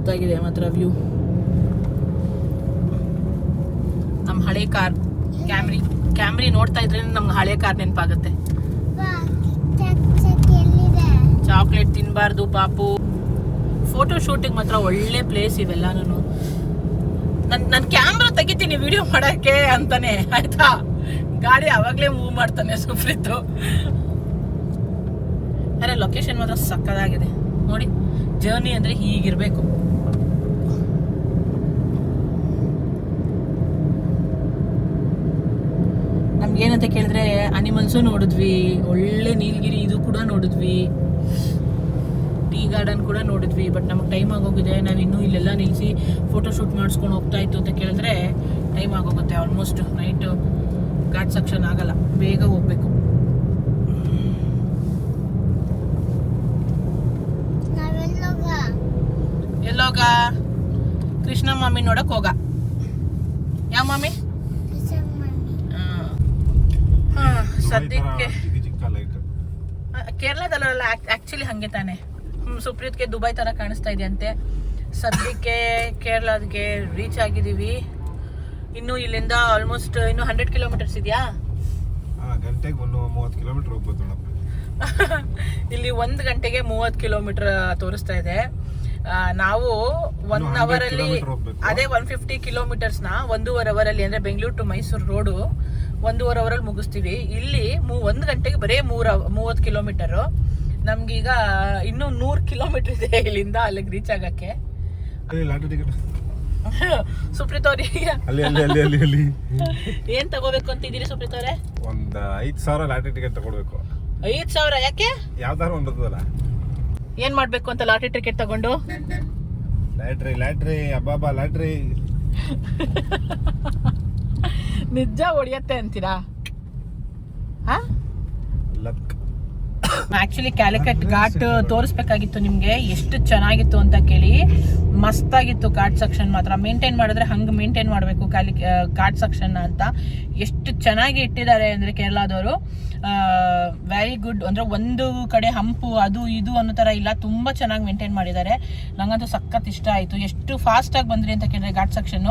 Speaker 1: ಮಸ್ತಾಗಿದೆ ಮಾತ್ರ ವ್ಯೂ ನಮ್ಮ ಹಳೆ ಕಾರ್ ಕ್ಯಾಮ್ರಿ ಕ್ಯಾಮ್ರಿ ನೋಡ್ತಾ ಇದ್ರೆ ನಮ್ಗೆ ಹಳೆ ಕಾರ್ ನೆನಪಾಗುತ್ತೆ. ಚಾಕ್ಲೇಟ್ ತಿನ್ನಬಾರ್ದು ಪಾಪು. ಫೋಟೋ ಶೂಟಿಂಗ್ ಮಾತ್ರ ಒಳ್ಳೆ ಪ್ಲೇಸ್ ಇವೆಲ್ಲಾನು ನನ್ ನನ್ನ ಕ್ಯಾಮ್ರಾ ತೆಗಿತೀನಿ ವಿಡಿಯೋ ಮಾಡೋಕ್ಕೆ ಅಂತಾನೆ, ಆಯ್ತಾ? ಗಾಡಿ ಅವಾಗಲೇ ಮೂವ್ ಮಾಡ್ತಾನೆ ಸುಪ್ರೀತು. ಅರೆ ಲೊಕೇಶನ್ ಮಾತ್ರ ಸಕ್ಕದಾಗಿದೆ. ನೋಡಿ ಜರ್ನಿ ಅಂದರೆ ಹೀಗಿರ್ಬೇಕು. ನಮ್ಗೇನಂತ ಕೇಳಿದ್ರೆ ಅನಿಮಲ್ಸು ನೋಡಿದ್ವಿ ಒಳ್ಳೆ ನೀಲಗಿರಿ ಇದು ಕೂಡ ನೋಡಿದ್ವಿ ಟೀ ಗಾರ್ಡನ್ ಕೂಡ ನೋಡಿದ್ವಿ ಬಟ್ ನಮಗೆ ಟೈಮ್ ಆಗೋಗಿದೆ ನಾವು ಇನ್ನೂ ಇಲ್ಲೆಲ್ಲ ನಿಲ್ಲಿಸಿ ಫೋಟೋ ಶೂಟ್ ಮಾಡಿಸ್ಕೊಂಡು ಹೋಗ್ತಾ ಇತ್ತು ಅಂತ ಕೇಳಿದ್ರೆ ಟೈಮ್ ಆಗೋಗುತ್ತೆ ಆಲ್ಮೋಸ್ಟ್ ನೈಟ್ ಘಾಟ್ ಸೆಕ್ಷನ್ ಆಗಲ್ಲ ಬೇಗ ಹೋಗ್ಬೇಕು. ಎಲ್ಲೋಗ? ಕೃಷ್ಣ ಮಾಮಿ ನೋಡಕ್ ಹೋಗ. ಯಾವ ಮಾಮಿ
Speaker 3: ಕಿಸಮ್ಮಣ್ಣಿ
Speaker 1: ಹಾ ಸದ್ಯಕ್ಕೆ ಕೇರಳದಲ್ಲ ಆಕ್ಚುಲಿ ಹಂಗೆ ತಾನೆ. ಸುಪ್ರೀತ್ಗೆ ದುಬೈ ತರ ಕಾಣಿಸ್ತಾ ಇದೆಯಂತೆ. ಸದ್ಯಕ್ಕೆ ಕೇರಳಗೆ ರೀಚ್ ಆಗಿದ್ದೀವಿ. ಇನ್ನು ಇಲ್ಲಿಂದ ಆಲ್ಮೋಸ್ಟ್ ಇನ್ನು ಹಂಡ್ರೆಡ್ ಕಿಲೋಮೀಟರ್ಸ್ ಇದೆಯಾ?
Speaker 2: ಹಾ ಗಂಟೆಗೆ ಒಂದು ಮೂವತ್ತು ಕಿಲೋಮೀಟರ್ ಹೋಗ್ಬೋದು [LAUGHS]
Speaker 1: ಇಲ್ಲಿ ಒಂದು ಗಂಟೆಗೆ ಮೂವತ್ತು ಕಿಲೋಮೀಟರ್ ತೋರಿಸ್ತಾ ಇದೆ. ನಾವು ಒನ್
Speaker 2: ಇನ್ನು 100
Speaker 1: ಅವರ್ ಅಲ್ಲಿ ಅದೇ ಒನ್ ಫಿಫ್ಟಿ ಕಿಲೋಮೀಟರ್ಸ್ನ ಒಂದೂವರೆ ಅವರ್ ಅಲ್ಲಿ ಅಂದ್ರೆ ಬೆಂಗಳೂರು ಟು ಮೈಸೂರು ರೋಡು ಒಂದೂವರೆ ಅವರಲ್ಲಿ ಮುಗಿಸ್ತೀವಿ. ಇಲ್ಲಿ ಒಂದು ಗಂಟೆಗೆ ಬರೀ ಮೂರ ಮೂವತ್ತು ಕಿಲೋಮೀಟರ್ ನಮ್ಗೀಗ ಇನ್ನು ನೂರು ಕಿಲೋಮೀಟರ್ ಇದೆ ಇಲ್ಲಿಂದ ಅಲ್ಲಿಗೆ ರೀಚ್ ಆಗಕ್ಕೆ.
Speaker 2: ಅಲ್ಲಿ [LAUGHS]
Speaker 1: ಸುಪ್ರೀತ್ ಅವ್ರಿಗೆ
Speaker 2: ಅಲ್ಲಿ ಅಲ್ಲಿ ಅಲ್ಲಿ ಅಲ್ಲಿ ಅಲ್ಲಿ. [LAUGHS]
Speaker 1: ಏನ್ ತಗೋಬೇಕು ಅಂತಿದ್ದೀರಿ ಸುಪ್ರೀತ್ ಅವರೇ?
Speaker 2: ಒಂದ್ ಐದ್ ಸಾವಿರ ಲಾಟರಿ ಟಿಕೆಟ್ ತಗೋಬೇಕು
Speaker 1: ಐದ್ ಸಾವಿರ ಯಾಕೆ?
Speaker 2: ಯಾವ್ದಾರು ಒಂದ್ ಇರ್ತದಲ್ಲ
Speaker 1: ಏನ್ ಮಾಡ್ಬೇಕು ಅಂತ ಲಾಟ್ರಿ ಟಿಕೆಟ್ ತಗೊಂಡು?
Speaker 2: ಲಾಟ್ರಿ ಲಾಟ್ರಿ ಅಬ್ಬಾಬಾ ಲಾಟ್ರಿ.
Speaker 1: ನಿಜ ಹೊಡಿಯತ್ತೆ ಅಂತೀರಾ? ಹಾ?
Speaker 2: ಲಕ್.
Speaker 1: ಆಕ್ಚುಲಿ ಕ್ಯಾಲಿಕಟ್ ಘಾಟ್ ತೋರಿಸ್ಬೇಕಾಗಿತ್ತು ನಿಮ್ಗೆ. ಎಷ್ಟು ಚೆನ್ನಾಗಿತ್ತು ಅಂತ ಕೇಳಿ. ಮಸ್ತಾಗಿತ್ತು ಘಾಟ್ ಸೆಕ್ಷನ್ ಮಾತ್ರ. ಮೇಂಟೈನ್ ಮಾಡಿದ್ರೆ ಹಂಗೆ ಮೇಂಟೈನ್ ಮಾಡಬೇಕು ಕ್ಯಾಲಿ ಘಾಟ್ ಸೆಕ್ಷನ್ ಅಂತ. ಎಷ್ಟು ಚೆನ್ನಾಗಿ ಇಟ್ಟಿದ್ದಾರೆ ಅಂದ್ರೆ ಕೇರಳದವರು. ವೆರಿ ಗುಡ್ ಅಂದ್ರೆ ಒಂದು ಕಡೆ ಹಂಪು, ಅದು ಇದು ಅನ್ನೋ ತರ ಇಲ್ಲ. ತುಂಬಾ ಚೆನ್ನಾಗಿ ಮೇಂಟೈನ್ ಮಾಡಿದ್ದಾರೆ. ನನಗಂತೂ ಸಖತ್ ಇಷ್ಟ ಆಯ್ತು. ಎಷ್ಟು ಫಾಸ್ಟ್ ಆಗಿ ಬಂದ್ರಿ ಅಂತ ಕೇಳಿದ್ರೆ ಘಾಟ್ ಸೆಕ್ಷನ್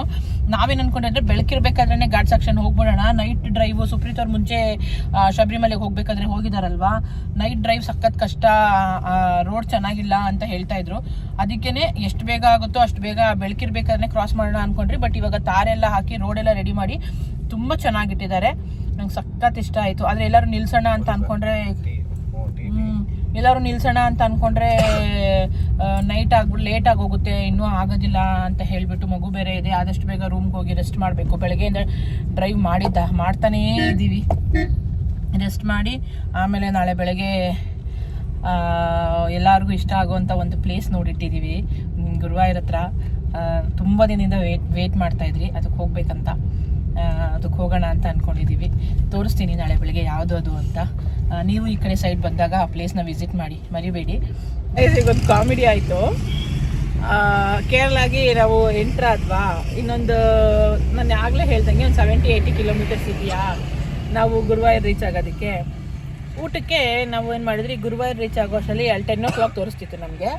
Speaker 1: ನಾವೇನ್ ಅನ್ಕೊಂಡ್ರೆ ಬೆಳಕಿರ್ಬೇಕಾದ್ರೆ ಘಾಟ್ ಸೆಕ್ಷನ್ ಹೋಗ್ಬಿಡೋಣ. ನೈಟ್ ಡ್ರೈವ್ ಸುಪ್ರೀತ್ ಅವ್ರು ಮುಂಚೆ ಶಬರಿಮಲೆಗೆ ಹೋಗ್ಬೇಕಾದ್ರೆ ಹೋಗಿದಾರಲ್ವಾ? ನೈಟ್ ಡ್ರೈವ್ ಸಖತ್ ಕಷ್ಟ ರೋಡ್ ಚೆನ್ನಾಗಿಲ್ಲ ಅಂತ ಹೇಳ್ತಾ ಇದ್ರು. ಅದಕ್ಕೇನೆ ಎಷ್ಟು ಬೇಗ ಆಗುತ್ತೋ ಅಷ್ಟು ಬೇಗ ಬೆಳಕಿರ್ಬೇಕಾದ್ರೆ ಕ್ರಾಸ್ ಮಾಡೋಣ ಅನ್ಕೊಂಡ್ರಿ. ಬಟ್ ಇವಾಗ ತಾರೆಲ್ಲ ಹಾಕಿ ರೋಡ್ ಎಲ್ಲ ರೆಡಿ ಮಾಡಿ ತುಂಬಾ ಚೆನ್ನಾಗಿಟ್ಟಿದ್ದಾರೆ ನಂಗೆ ಸಖತ್ ಇಷ್ಟ ಆಯ್ತು. ಆದರೆ ಎಲ್ಲರೂ ನಿಲ್ಸೋಣ ಅಂತ ಅನ್ಕೊಂಡ್ರೆ ಹ್ಮ್ ಎಲ್ಲರೂ ನಿಲ್ಸೋಣ ಅಂತ ಅನ್ಕೊಂಡ್ರೆ ನೈಟ್ ಆಗ್ಬಿಟ್ಟು ಲೇಟ್ ಹೋಗುತ್ತೆ, ಇನ್ನೂ ಆಗೋದಿಲ್ಲ ಅಂತ ಹೇಳಿಬಿಟ್ಟು ಮಗು ಬೇರೆ ಇದೆ, ಆದಷ್ಟು ಬೇಗ ರೂಮ್ಗೆ ಹೋಗಿ ರೆಸ್ಟ್ ಮಾಡಬೇಕು. ಬೆಳಗ್ಗೆಯಿಂದ ಡ್ರೈವ್ ಮಾಡಿದ್ದ, ಮಾಡ್ತಾನೇ ಇದ್ದೀವಿ. ರೆಸ್ಟ್ ಮಾಡಿ, ಆಮೇಲೆ ನಾಳೆ ಬೆಳಗ್ಗೆ ಎಲ್ಲರಿಗೂ ಇಷ್ಟ ಆಗುವಂಥ ಒಂದು ಪ್ಲೇಸ್ ನೋಡಿಟ್ಟಿದ್ದೀವಿ ಗುರುವಾಯೂರ್ ಹತ್ರ. ತುಂಬ ದಿನದಿಂದ ವೇಟ್ ವೇಟ್ ಮಾಡ್ತಾ ಇದ್ರಿ, ಅದಕ್ಕೆ ಹೋಗ್ಬೇಕಂತ. ಅದಕ್ಕೆ ಹೋಗೋಣ ಅಂತ ಅಂದ್ಕೊಂಡಿದ್ದೀವಿ ತೋರಿಸ್ತೀನಿ ನಾಳೆ ಬೆಳಗ್ಗೆ ಯಾವುದು ಅದು ಅಂತ. ನೀವು ಈ ಕಡೆ ಸೈಡ್ ಬಂದಾಗ ಆ ಪ್ಲೇಸ್ನ ವಿಸಿಟ್ ಮಾಡಿ, ಮರಿಬೇಡಿ. ಒಂದು ಕಾಮಿಡಿ ಆಯಿತು. ಕೇರಳಾಗಿ ನಾವು ಎಂಟ್ರ್ ಆದ್ವಾ? ಇನ್ನೊಂದು, ನಾನು ಆಗಲೇ ಹೇಳ್ದಂಗೆ ಒಂದು ಸೆವೆಂಟಿ ಏಯ್ಟಿ ಕಿಲೋಮೀಟರ್ಸ್ ಇದೆಯಾ? ನಾವು ಗುರುವಾಯೂರ್ ರೀಚ್ ಆಗೋದಕ್ಕೆ. ಊಟಕ್ಕೆ ನಾವು ಏನು ಮಾಡಿದ್ರಿ ಗುರುವಾಯೂರ್ ರೀಚ್ ಆಗೋ ಅಷ್ಟರಲ್ಲಿ ಅಲ್ಲಿ ಟೆನ್ ಓ ಕ್ಲಾಕ್ ತೋರಿಸ್ತಿತ್ತು ನಮಗೆ.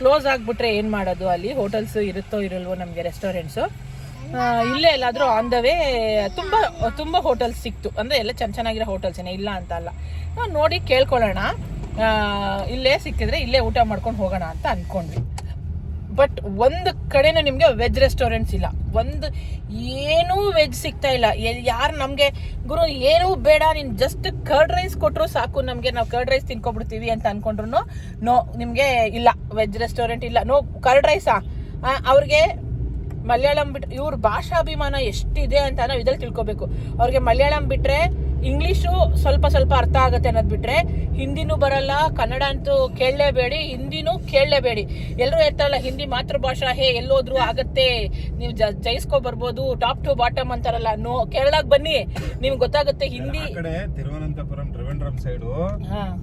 Speaker 1: ಕ್ಲೋಸ್ ಆಗಿಬಿಟ್ರೆ ಏನು ಮಾಡೋದು? ಅಲ್ಲಿ ಹೋಟೆಲ್ಸು ಇರುತ್ತೋ ಇರಲ್ವೋ ನಮಗೆ ರೆಸ್ಟೋರೆಂಟ್ಸು ಇಲ್ಲೇ ಎಲ್ಲಾದರೂ ಆನ್ ದ ವೇ ತುಂಬ ತುಂಬ ಹೋಟೆಲ್ಸ್ ಸಿಕ್ತು. ಅಂದರೆ ಎಲ್ಲ ಚೆನ್ನ ಚೆನ್ನಾಗಿರೋ ಹೋಟೆಲ್ಸ್ ಏನೇ ಇಲ್ಲ ಅಂತ ಅಲ್ಲ. ನೋಡಿ ಕೇಳ್ಕೊಳ್ಳೋಣ. ಇಲ್ಲೇ ಸಿಕ್ಕಿದ್ರೆ ಇಲ್ಲೇ ಊಟ ಮಾಡ್ಕೊಂಡು ಹೋಗೋಣ ಅಂತ ಅಂದ್ಕೊಂಡ್ವಿ ಬಟ್ ಒಂದು ಕಡೆನೂ ನಿಮಗೆ ವೆಜ್ ರೆಸ್ಟೋರೆಂಟ್ಸ್ ಇಲ್ಲ. ಒಂದು ಏನೂ ವೆಜ್ ಸಿಗ್ತಾ ಇಲ್ಲ. ಯಾರು ನಮಗೆ, ಗುರು, ಏನೂ ಬೇಡ, ನೀನು ಜಸ್ಟ್ ಕರ್ಡ್ ರೈಸ್ ಕೊಟ್ಟರು ಸಾಕು. ನಮಗೆ ನಾವು ಕರ್ಡ್ ರೈಸ್ ತಿನ್ಕೊಬಿಡ್ತೀವಿ ಅಂತ ಅನ್ಕೊಂಡ್ರು ನೋ, ನಿಮಗೆ ಇಲ್ಲ. ವೆಜ್ ರೆಸ್ಟೋರೆಂಟ್ ಇಲ್ಲ. ನೋ ಕರ್ಡ್ ರೈಸಾ ಅವ್ರಿಗೆ ಮಲಯಾಳಂ ಬಿಟ್ಟು ಇವ್ರ ಭಾಷಾಭಿಮಾನ ಎಷ್ಟಿದೆ ಅಂತ ನಾವು ಇದ್ರಲ್ಲಿ ತಿಳ್ಕೊಬೇಕು. ಅವ್ರಿಗೆ ಮಲಯಾಳಂ ಬಿಟ್ರೆ ಇಂಗ್ಲಿಷು ಸ್ವಲ್ಪ ಸ್ವಲ್ಪ ಅರ್ಥ ಆಗುತ್ತೆ ಅನ್ನೋದು ಬಿಟ್ರೆ ಹಿಂದಿನೂ ಬರಲ್ಲ ಕನ್ನಡ ಅಂತೂ ಕೇಳಲೇಬೇಡಿ ಹಿಂದಿನೂ ಕೇಳಲೇಬೇಡಿ. ಎಲ್ಲರೂ ಇರ್ತಾರಲ್ಲ ಹಿಂದಿ ಮಾತೃಭಾಷಾ ಹೇ ಎಲ್ಲೋದ್ರು ಆಗತ್ತೆ. ನೀವು ಜ ಜಯಿಸ್ಕೊ ಬರ್ಬೋದು ಟಾಪ್ ಟು ಬಾಟಮ್ ಅಂತಾರಲ್ಲ ನೋ ಕೇರಳಕ್ಕೆ ಬನ್ನಿ. ನಿಮ್ಗೆ ಗೊತ್ತಾಗುತ್ತೆ ಹಿಂದಿ
Speaker 2: ಕಡೆ ತಿರುವನಂತಪುರಂ ತ್ರಿವೆಂಡ್ರಮ್ ಸೈಡು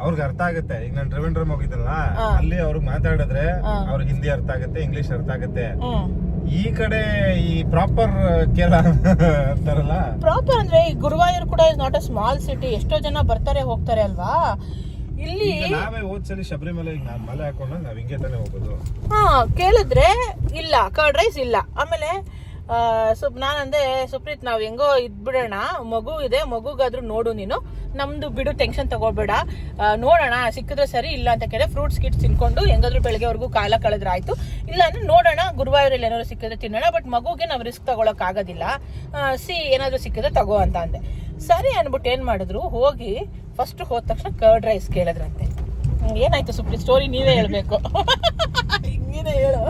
Speaker 2: ಅವ್ರಿಗೆ ಅರ್ಥ ಆಗುತ್ತೆ. ಈಗ ನಾನು ತ್ರಿವೆಂಡ್ರಮ್ ಹೋಗಿದ್ದಲ್ಲ ಅಲ್ಲಿ ಅವ್ರಿಗೆ ಮಾತಾಡಿದ್ರೆ. ಅವ್ರಿಗೆ ಹಿಂದಿ ಅರ್ಥ ಆಗುತ್ತೆ ಇಂಗ್ಲಿಷ್ ಅರ್ಥ ಆಗುತ್ತೆ. ಈ ಕಡೆ ಈ ಪ್ರಾಪರ್ ಕೇರಳ ಅಂತಾರಲ್ಲ?
Speaker 1: ಪ್ರಾಪರ್ ಅಂದ್ರೆ ಈ ಗುರುವಾಯೂರ್ ಕೂಡ is not a small city ಎಷ್ಟೋ ಜನ ಬರ್ತಾರೆ ಹೋಗ್ತಾರೆ ಅಲ್ವಾ? ಇಲ್ಲಿ
Speaker 2: ನಾವೇ ಹೋದ್ಸಲಿ ಶಬರಿಮಲೆ ಈಗ ನಾನ್ ಮಲೆ ಹಾಕೊಂಡಾಗ ನಾವ್ ಹಿಂಗೆ ತಾನೇ ಹೋಗೋದು.
Speaker 1: ಹಾ ಕೇಳಿದ್ರೆ ಇಲ್ಲ ಕರ್ಡ್ ರೈಸ್ ಇಲ್ಲ. ಆಮೇಲೆ ಸುಪ್ ನಾನಂದೆ ಸುಪ್ರೀತ್ ನಾವು ಹೆಂಗೋ ಇದ್ಬಿಡೋಣ. ಮಗು ಇದೆ ಮಗುಗಾದ್ರೂ ನೋಡು ನೀನು. ನಮ್ದು ಬಿಡು ಟೆನ್ಷನ್ ತಗೋಬೇಡ. ನೋಡೋಣ ಸಿಕ್ಕಿದ್ರೆ ಸರಿ ಇಲ್ಲ ಅಂತ ಕೇಳಿ ಫ್ರೂಟ್ಸ್ ಗಿಟ್ಸ್ ತಿನ್ಕೊಂಡು ಹೆಂಗಾದ್ರೂ ಬೆಳಗ್ಗೆವರೆಗೂ ಕಾಲ ಕಳೆದ್ರೆ ಆಯ್ತು. ಇಲ್ಲ ಅಂದ್ರೆ ನೋಡೋಣ ಗುರುವಾಯೂರಲ್ಲಿ ಏನಾದ್ರು ಸಿಕ್ಕಿದ್ರೆ ತಿನ್ನೋಣ ಬಟ್ ಮಗುಗೆ ನಾವು ರಿಸ್ಕ್ ತಗೊಳಕ್ ಆಗೋದಿಲ್ಲ. ಆ, ಸಿ ಏನಾದ್ರು ಸಿಕ್ಕಿದ್ರೆ ತಗೋ ಅಂತ ಅಂದೆ. ಸರಿ ಅನ್ಬಿಟ್ಟು ಏನ್ ಮಾಡಿದ್ರು ಹೋಗಿ ಫಸ್ಟ್ ಹೋದ ತಕ್ಷಣ ಕರ್ಡ್ ರೈಸ್ ಕೇಳಿದ್ರಂತೆ. ಏನಾಯ್ತು ಸುಪ್ರೀತ್ ಸ್ಟೋರಿ ನೀವೇ ಹೇಳ್ಬೇಕು. [LAUGHS] ಹಿಂಗಿನ ಹೇಳು.